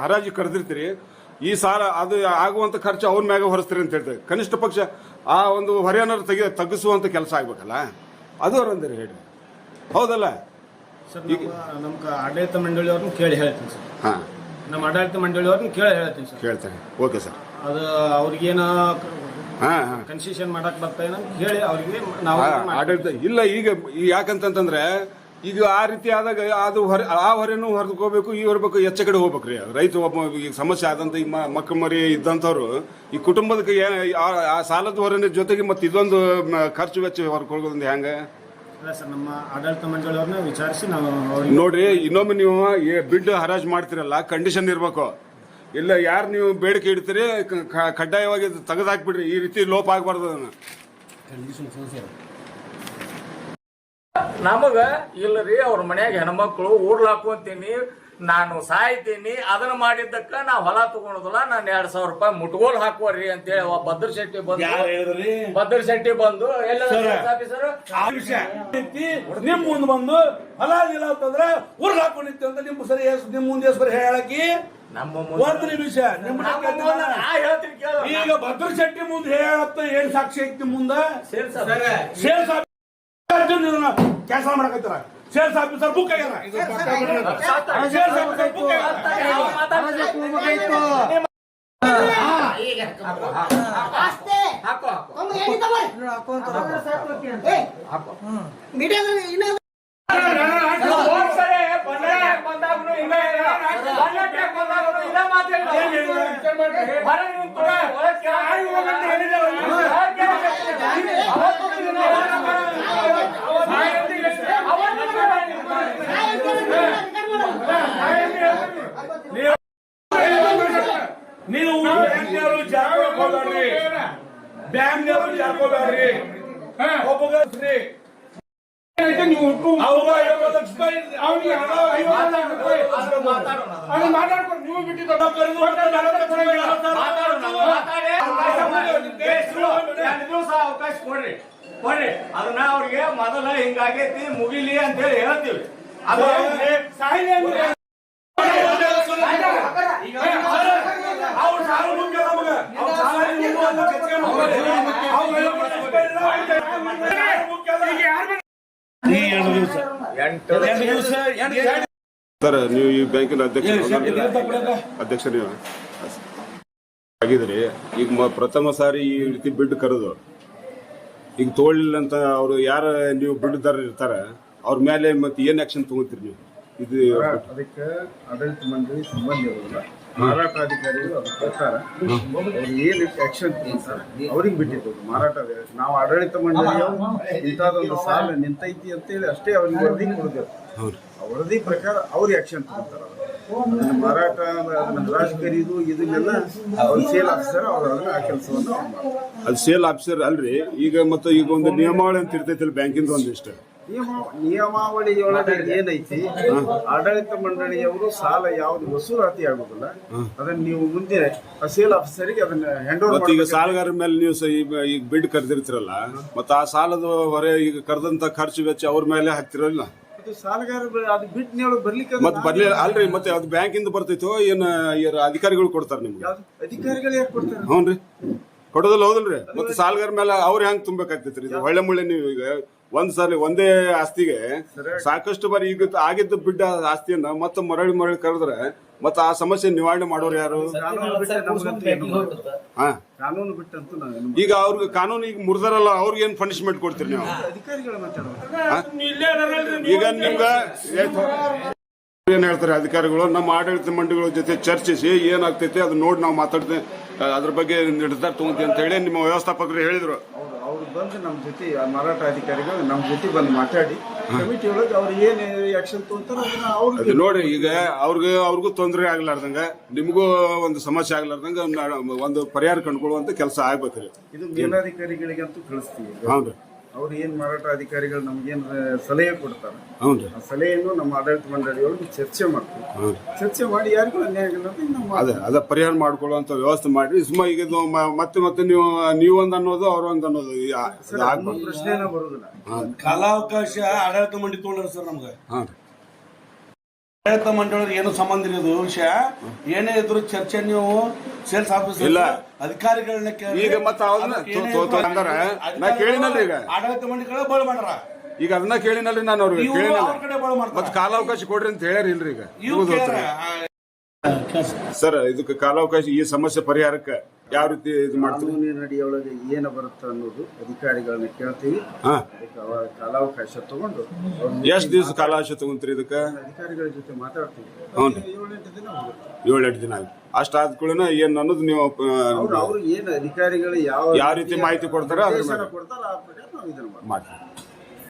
ಹರಾಜಿ ಕರೆದಿರ್ತೀರಿ, ಈ ಸಾಲ ಅದು ಆಗುವಂತ ಖರ್ಚು ಅವ್ರ ಮ್ಯಾಗ ಹೊರಸ್ತೀರಿ ಅಂತ ಹೇಳ್ತಾರೆ ಕನಿಷ್ಠ ಪಕ್ಷ ಆ ಒಂದು ಹೊರೆಯನ್ನ ತೆಗೆ, ತಗ್ಗಿಸುವಂತ ಕೆಲಸ ಆಗ್ಬೇಕಲ್ಲ? ಅದು ಅವ್ರಂದ್ರೆ ಹೇಳಿ ಹೌದಲ್ಲ? ಸರ್ ನಮ್ಮ ಆಡಳಿತ ಮಂಡಳಿಯವ್ರನ್ನ ಕೇಳಿ ಹೇಳ್ತೀನಿ ಸರ್. ಹಾ. ನಮ್ಮ ಆಡಳಿತ ಮಂಡಳಿಯವ್ರನ್ನ ಕೇಳಿ ಹೇಳ್ತೀನಿ ಸರ್. ಕೇಳ್ತಾರೆ. Okay sir. ಅದು ಅವ್ರಿಗೇನ ಹಾಂ ಹಾಂ. ಕನ್ಸೆಷನ್ ಮಾಡಕ್ ಬರ್ತಾ ಏನೋ ಕೇಳಿ ಅವ್ರಿಗೆ ನಾವು ಆಡಳಿತ ಇಲ್ಲ ಈಗ ಯಾಕಂತಂತಂದ್ರೆ ಈಗ ಆ ರೀತಿ ಆದಾಗ ಅದು ಹೊರ ಆ ಹೊರೆನೂ ಹೊರದ್ಕೋಬೇಕು ಈ ಹೊರಬೇಕು ಎಚ್ಚ ಕಡೆ ಹೋಗ್ಬೇಕ್ರಿ. ರೈತ ಒಬ್ಬ ಈಗ ಸಮಸ್ಯೆ ಆದಂತ ಈ ಮ- ಮಕ್ಕಳು ಮರಿ ಇದ್ದಂಥವ್ರು ಈ ಕುಟುಂಬದಕ್ಕೆ ಏ- ಆ- ಸಾಲದ ಹೊರನ ಜೊತೆಗೆ ಮತ್ತೆ ಇದೊಂದು ಖರ್ಚು ವೆಚ್ಚ ಹೊರ್ಕೊಳ್ಳೋದ್ರಿಂದ ಹೆಂಗ ಅಲ್ಲ ಸರ್ ನಮ್ಮ ಆಡಳಿತ ಮಂಡಳಿಯವ್ರನ್ನ ವಿಚಾರಿಸಿ ನಾವು ಅವ್ರಿಗೆ ನೋಡ್ರಿ ಇನ್ನೊಮ್ಮೆ ನೀವು ಏ- ಬಿಡ್ ಹರಾಜ್ ಮಾಡ್ತಿರಲ್ಲ ಕಂಡೀಷನ್ ಇರ್ಬೇಕು. ಇಲ್ಲ ಯಾರು ನೀವು ಬೇಡಿಕೆ ಇಡ್ತೀರಿ ಕ- ಕ- ಕಡ್ಡಾಯವಾಗಿ ತೆಗೆದಾಕ್ಬಿಡ್ರಿ ಈ ರೀತಿ ಲೋಪ ಆಗ್ಬಾರ್ದು ಅದನ್ನ. ನಮಗ ಇಲ್ಲರಿ ಅವ್ರ ಮನ್ಯಾಗ ಹೆಣ್ಮಕ್ಳು ಊರ್ಲಾಕೊಂತೀನಿ ನಾನು ಸಾಯ್ತೀನಿ ಅದನ್ನ ಮಾಡಿದ್ದಕ್ಕ ನಾ ಹೊಲ ತಗೊಳೋದಿಲ್ಲ ನಾನು ಎರಡ್ ಸಾವಿರ ರೂಪಾಯಿ ಮುಟ್ಗೋಲ್ ಹಾಕುವರಿ ಅಂತ ಹೇಳಿ ಭದ್ರ ಶೆಟ್ಟಿ ಬಂದು. ಭದ್ರ ಶೆಟ್ಟಿ ಬಂದು ಎಲ್ಲ ಸರ್. ನಿಮ್ ಮುಂದ್ ಬಂದು ಹೊಲ ಇಲ್ಲ ಅಂತಂದ್ರೆ ಊರ್ ಹಾಕೊಂಡಿತ್ತು ಅಂತ ನಿಮ್ ಸರಿ ಹೆಸ್- ನಿಮ್ ಮುಂದೆ ಹೆಸರು ಹೇಳಕಿ. ನಮ್ಮ ಒಂದ್ ನಿಮಿಷ ನಿಮ್ಮ ನಮ್ಮ ಮುಂದೆ. ಈಗ ಭದ್ರ ಶೆಟ್ಟಿ ಮುಂದೆ ಹೇಳತ್ತ ಏನ್ ಸಾಕ್ಷಿ ಐತಿ ಮುಂದ? ಅದು. ಸೇಲ್ಸ್ ಕೆಲಸ ಮಾಡಕತ್ತಾರ? ಸೇಲ್ಸ್ ಆಫೀಸರ್ ಬುಕ್ ಆಗ್ಯಾರ. ಸೇಲ್ಸ್ ಆಫೀಸರ್ ಬುಕ್ ಆಗ್ಯಾರ. ಯಾವ ನೀವು ಬ್ಯಾಂಕ್ನವರು ಜಾರ್ಕೊಳಕ್ ಹೋಗ್ಬೇಡ್ರಿ. ಬ್ಯಾಂಕ್ನವರು ಐವತ್ತು ಲಕ್ಷ ರೂಪಾಯಿ ಅವ್ನಿಗೆ ಹಣ ಐವತ್ತು ಲಕ್ಷ ರೂಪಾಯಿ ಅದು ಮಾತಾಡ್ಕೊಂಡು ನೀವು ಬಿಟ್ಟಿದ್ದು ನಾವು ಕರೆದು ಹೊರಟು ನಲವತ್ತು ಲಕ್ಷ ರೂಪಾಯಿ ಎರಡು ದಿವಸ ಅವಕಾಶ ಕೊಡ್ರಿ. ಕೊಡ್ರಿ. ಅದನ್ನ ಅವ್ರಿಗೆ ಮೊದಲ ಹಿಂಗಾಗೈತಿ ಮುಗಿಲಿ ಅಂತ ಹೇಳಿ ಹೇಳ್ತೀವಿ. ಅದು ಸರ್. ನೀವು ಈ ಬ್ಯಾಂಕಿನ ಅಧ್ಯಕ್ಷ ಅಧ್ಯಕ್ಷ ನೀವು ಆಗಿದ್ರಿ. ಈಗ ಮ- ಪ್ರಥಮ ಸಾರಿ ಈ ರೀತಿ ಬಿಡ್ ಕರೆದು. ಈಗ ತೋಳಿಲ್ಲ ಅಂತ ಅವರು ಯಾರ ನೀವು ಬಿಡುದಾರ ಇರ್ತಾರೆ ಅವ್ರ ಮೇಲೆ ಮತ್ತೆ ಏನ್ ಆಕ್ಷನ್ ತಗೋತೀರಿ ನೀವು? ಇದು ಅದಕ್ಕೆ ಆಡಳಿತ ಮಂಡಳಿ ಸಂಬಂಧ ಇರೋದಿಲ್ಲ. ಮಾರಾಟಾಧಿಕಾರಿಗಳು ಅದ್ರ ಪ್ರಕಾರ ಅವ್ರು ಏನು ಆಕ್ಷನ್ ತಗೊಂತಾರೆ ಅವ್ರಿಗೆ ಬಿಟ್ಟಿದ್ದು ಮಾರಾಟ ನಾವು ಆಡಳಿತ ಮಂಡಳಿ ಒಂದು ಸಾಲ ನಿಂತೈತಿ ಅಂತೇಳಿ ಅಷ್ಟೇ ಅವ್ರಿಗೆ ವರದಿ ಕೊಡಬೇಕು ಆ ವರದಿ ಪ್ರಕಾರ ಅವ್ರಿಗೆ ಆಕ್ಷನ್ ತಗೊಂತಾರೆ ಮಾರಾಟ ಖರೀದು ಇದನ್ನೆಲ್ಲ ಅವ್ರ ಸೇಲ್ ಆಫೀಸರ್ ಅವ್ರು ಆ ಕೆಲಸವನ್ನು ಅದು ಸೇಲ್ ಆಫೀಸರ್ ಅಲ್ರಿ. ಈಗ ಮತ್ತೆ ಈಗ ಒಂದು ನಿಯಮಾವಳಿ ಅಂತ ಇರ್ತೈತಿಲ್ಲ ಬ್ಯಾಂಕಿಂದ ಒಂದಿಷ್ಟು. ನಿಯಮ ನಿಯಮಾವಳಿಯೊಳಗೆ ಏನೈತಿ? ಆಡಳಿತ ಮಂಡಳಿಯವರು ಸಾಲ ಯಾವ್ದು ವಸೂಲಾತಿ ಆಗುದಿಲ್ಲ. ಅದನ್ನ ನೀವು ಮುಂದೆ ಸೇಲ್ ಆಫೀಸರಿಗೆ ಅದನ್ನ ಹ್ಯಾಂಡ್ ಓವರ್ ಮತ್ತೆ ಈಗ ಸಾಲಗಾರ ಮೇಲೆ ನೀವು ಸ- ಈಗ ಈಗ ಬಿಡ್ ಕರೆದಿರ್ತಿರಲ್ಲ ಮತ್ತೆ ಆ ಸಾಲದ ಹೊರೆ ಈಗ ಕರೆದಂತ ಖರ್ಚು ವೆಚ್ಚ ಅವ್ರ ಮೇಲೆ ಹಾಕ್ತಿರಲ್ಲ. ಅದು ಸಾಲಗಾರ ಅದು ಬಿಟ್ಟು ನೀವು ಬರ್ಲಿಕ್ಕೆ ಅದು ಮತ್ ಬರ್ಲಿಲ್ಲ ಅಲ್ರಿ ಮತ್ತೆ ಅದು ಬ್ಯಾಂಕ್ ಇಂದ ಬರ್ತೈತೋ ಏನ್ ಅಧಿಕಾರಿಗಳು ಕೊಡ್ತಾರ ನಿಮ್ಗೆ? ಯಾವ್ದು? ಅಧಿಕಾರಿಗಳು ಯಾಕೆ ಕೊಡ್ತಾರೆ? ಹ್ಞೂನ್ರಿ. ಕೊಡೋದಿಲ್ಲ ಹೌದಲ್ರಿ? ಮತ್ತೆ ಸಾಲಗಾರ ಮೇಲೆ ಅವ್ರ ಹೆಂಗ್ ತುಂಬಬೇಕಾಗ್ತೈತ್ರಿ? ಇದು ಒಳ್ಳೆ ಮುಳ್ಳೆ ನೀವು ಈಗ ಒಂದ್ ಸಾರಿ ಒಂದೇ ಆಸ್ತಿಗೆ ಸಾಕಷ್ಟು ಬಾರಿ ಈಗ ಆಗಿದ್ದು ಬಿಡ್ಡ ಆಸ್ತಿಯನ್ನ ಮತ್ತೆ ಮರಳಿ ಮರಳಿ ಕರೆದ್ರೆ ಮತ್ತೆ ಆ ಸಮಸ್ಯೆ ನಿವಾರಣೆ ಮಾಡೋರು ಯಾರು? ಹಾ. ಕಾನೂನು ಬಿಟ್ಟಂತೂ ಈಗ ಅವ್ರಿಗೆ ಕಾನೂನು ಈಗ ಮುರಿದಾರಲ್ಲ ಅವ್ರಿಗೆ ಏನ್ ಪನಿಷ್ಮೆಂಟ್ ಕೊಡ್ತೀರಿ ನೀವು? ಈಗ ನಿಮ್ಗೆ ಏನ್ ಹೇಳ್ತಾರೆ? ಅಧಿಕಾರಿಗಳು? ನಮ್ಮ ಆಡಳಿತ ಮಂಡಳಿಗಳ ಜೊತೆ ಚರ್ಚಿಸಿ ಏನಾಗ್ತೈತಿ ಅದು ನೋಡಿ ನಾವು ಮಾತಾಡ್ತೇವೆ. ಅದ್ರ ಬಗ್ಗೆ ನಿರ್ಧಾರ ತಗೊಂತೀವಿ ಅಂತ ಹೇಳಿ ನಿಮ್ಮ ವ್ಯವಸ್ಥಾಪಕರು ಹೇಳಿದ್ರು. ಅವ್ರು ಬಂದು ನಮ್ಮ ಜೊತೆ ಆ ಮಾರಾಟ ಅಧಿಕಾರಿಗಳು ನಮ್ಮ ಜೊತೆ ಬಂದು ಮಾತಾಡಿ ಕಮಿಟಿ ಒಳಗೆ ಅವ್ರು ಏನು ಆಕ್ಷನ್ ತಗೊಂತಾರೋ ಅದನ್ನ ಅವ್ರಿಗೆ ಅದು ನೋಡಿ ಈಗ ಅವ್ರಿಗೆ ಅವ್ರಿಗೂ ತೊಂದರೆ ಆಗ್ಲಾರ್ದಂಗ ನಿಮಗೂ ಒಂದು ಸಮಸ್ಯೆ ಆಗ್ಲಾರ್ದಂಗ ಒಂದು- ಪರಿಹಾರ ಕಂಡುಕೊಳ್ಳುವಂತ ಕೆಲಸ ಆಗ್ಬೇಕ್ರಿ ಇದು ಮೇಲಾಧಿಕಾರಿಗಳಿಗಂತೂ ಕಳಿಸ್ತೀವಿ. ಹೌನ್ರಿ ಅವ್ರು ಏನ್ ಮಾರಾಟ ಅಧಿಕಾರಿಗಳು ನಮ್ಗೇನು ಸಲಹೆ ಕೊಡ್ತಾರೆ. ಹೌದು. ಆ ಸಲಹೆಯನ್ನು ನಮ್ಮ ಆಡಳಿತ ಮಂಡಳಿಯವರು ಚರ್ಚೆ ಮಾಡ್ತೀವಿ ಚರ್ಚೆ ಮಾಡಿ ಯಾರಿಗೂ ಅನ್ಯಾಯ ಆಗಿಲ್ಲ ಅಂತ ಅದೇ ಅದ ಪರಿಹಾರ ಮಾಡ್ಕೊಳ್ಳುವಂತ ವ್ಯವಸ್ಥೆ ಮಾಡಿ ಸುಮ್ಮ ಈಗ ಇದು ಮ- ಮತ್ತೆ ಮತ್ತೆ ನೀವು ನೀವೊಂದ್ ಅನ್ನೋದು ಅವ್ರೊಂದ್ ಅನ್ನೋದು ಈ ಆ- ಅನ್ನೋದು ಆಗ್ಬಾರ್ದು ಪ್ರಶ್ನೆನ ಬರುದಿಲ್ಲ. ಕಾಲಾವಕಾಶ ಆಡಳಿತ ಮಂಡಳಿ ತೊಗೊಂಡ್ರ ಸರ್ ನಮ್ಗೆ. ಹಾಂ ಆಡಳಿತ ಮಂಡಳಿ ಏನು ಸಂಬಂಧ ಇರೋದು ವಿಷಯ. ಏನೇ ಇದ್ರು ಚರ್ಚೆ ನೀವು ಸೇಲ್ಸ್ ಆಫೀಸ್ ಇಲ್ಲ. ಅಧಿಕಾರಿಗಳನ್ನ ಕೇಳಿ. ಈಗ ಮತ್ತೆ ಅವ್ರನ್ನ ಅಂದಾರ? ನಾ ಕೇಳಿನಲ್ರಿ ಈಗ. ಆಡಳಿತ ಮಂಡಳಿಗಳ ಬಳ ಮಾಡ್ರ ಈಗ ಅದನ್ನ ಕೇಳಿನಲ್ರಿ ನಾನು ಅವ್ರಿಗೆ. ಕೇಳಿನಲ್ಲ. ಮತ್ತೆ ಕಾಲಾವಕಾಶ ಕೊಡ್ರಿ ಅಂತ ಹೇಳ್ಯಾರ ಇಲ್ರಿ ಈಗ. ಸರ್ ಇದಕ್ಕೆ ಕಾಲಾವಕಾಶ ಈ ಸಮಸ್ಯೆ ಪರಿಹಾರಕ್ಕೆ ಯಾವ ರೀತಿ ಇದು ಮಾಡ್ತೀವಿ ಕಾನೂನಿನ ಅಡಿಯೊಳಗೆ ಏನು ಬರುತ್ತೆ ಅನ್ನೋದು ಅಧಿಕಾರಿಗಳನ್ನ ಕೇಳ್ತೀವಿ. ಹಾ. ಅದಕ್ಕೆ ಕಾಲಾವಕಾಶ ತಗೊಂಡು ಎಷ್ಟು ಎಷ್ಟ್ ದಿವಸ ಕಾಲಾವಕಾಶ ತಗೊಂತೀರಿ ಇದಕ್ಕೆ? ಅಧಿಕಾರಿಗಳ ಜೊತೆ ಮಾತಾಡ್ತೀವಿ. ಏಳೆಂಟು ದಿನ ಹೋಗುತ್ತೆ ಏಳೆಂಟು ದಿನ ಆಯ್ತು. ಅಷ್ಟಾದ ಕೂಡನ ಏನ್ ಅನ್ನೋದು ನೀವು ಅವ್ರು ಆ, ಅವ್ರು ಏನು ಅಧಿಕಾರಿಗಳು ಯಾವ ಯಾವ ರೀತಿ ಮಾಹಿತಿ ಕೊಡ್ತಾರೋ ಅದ್ರ ಮೇಲೆ. ಕೊಡ್ತಾರೋ ಆ ಪ್ರಕಾರ ನಾವು ಇದನ್ನ ಮಾಡ್ತೀವಿ. ಮಾಡ್ತೀವಿ.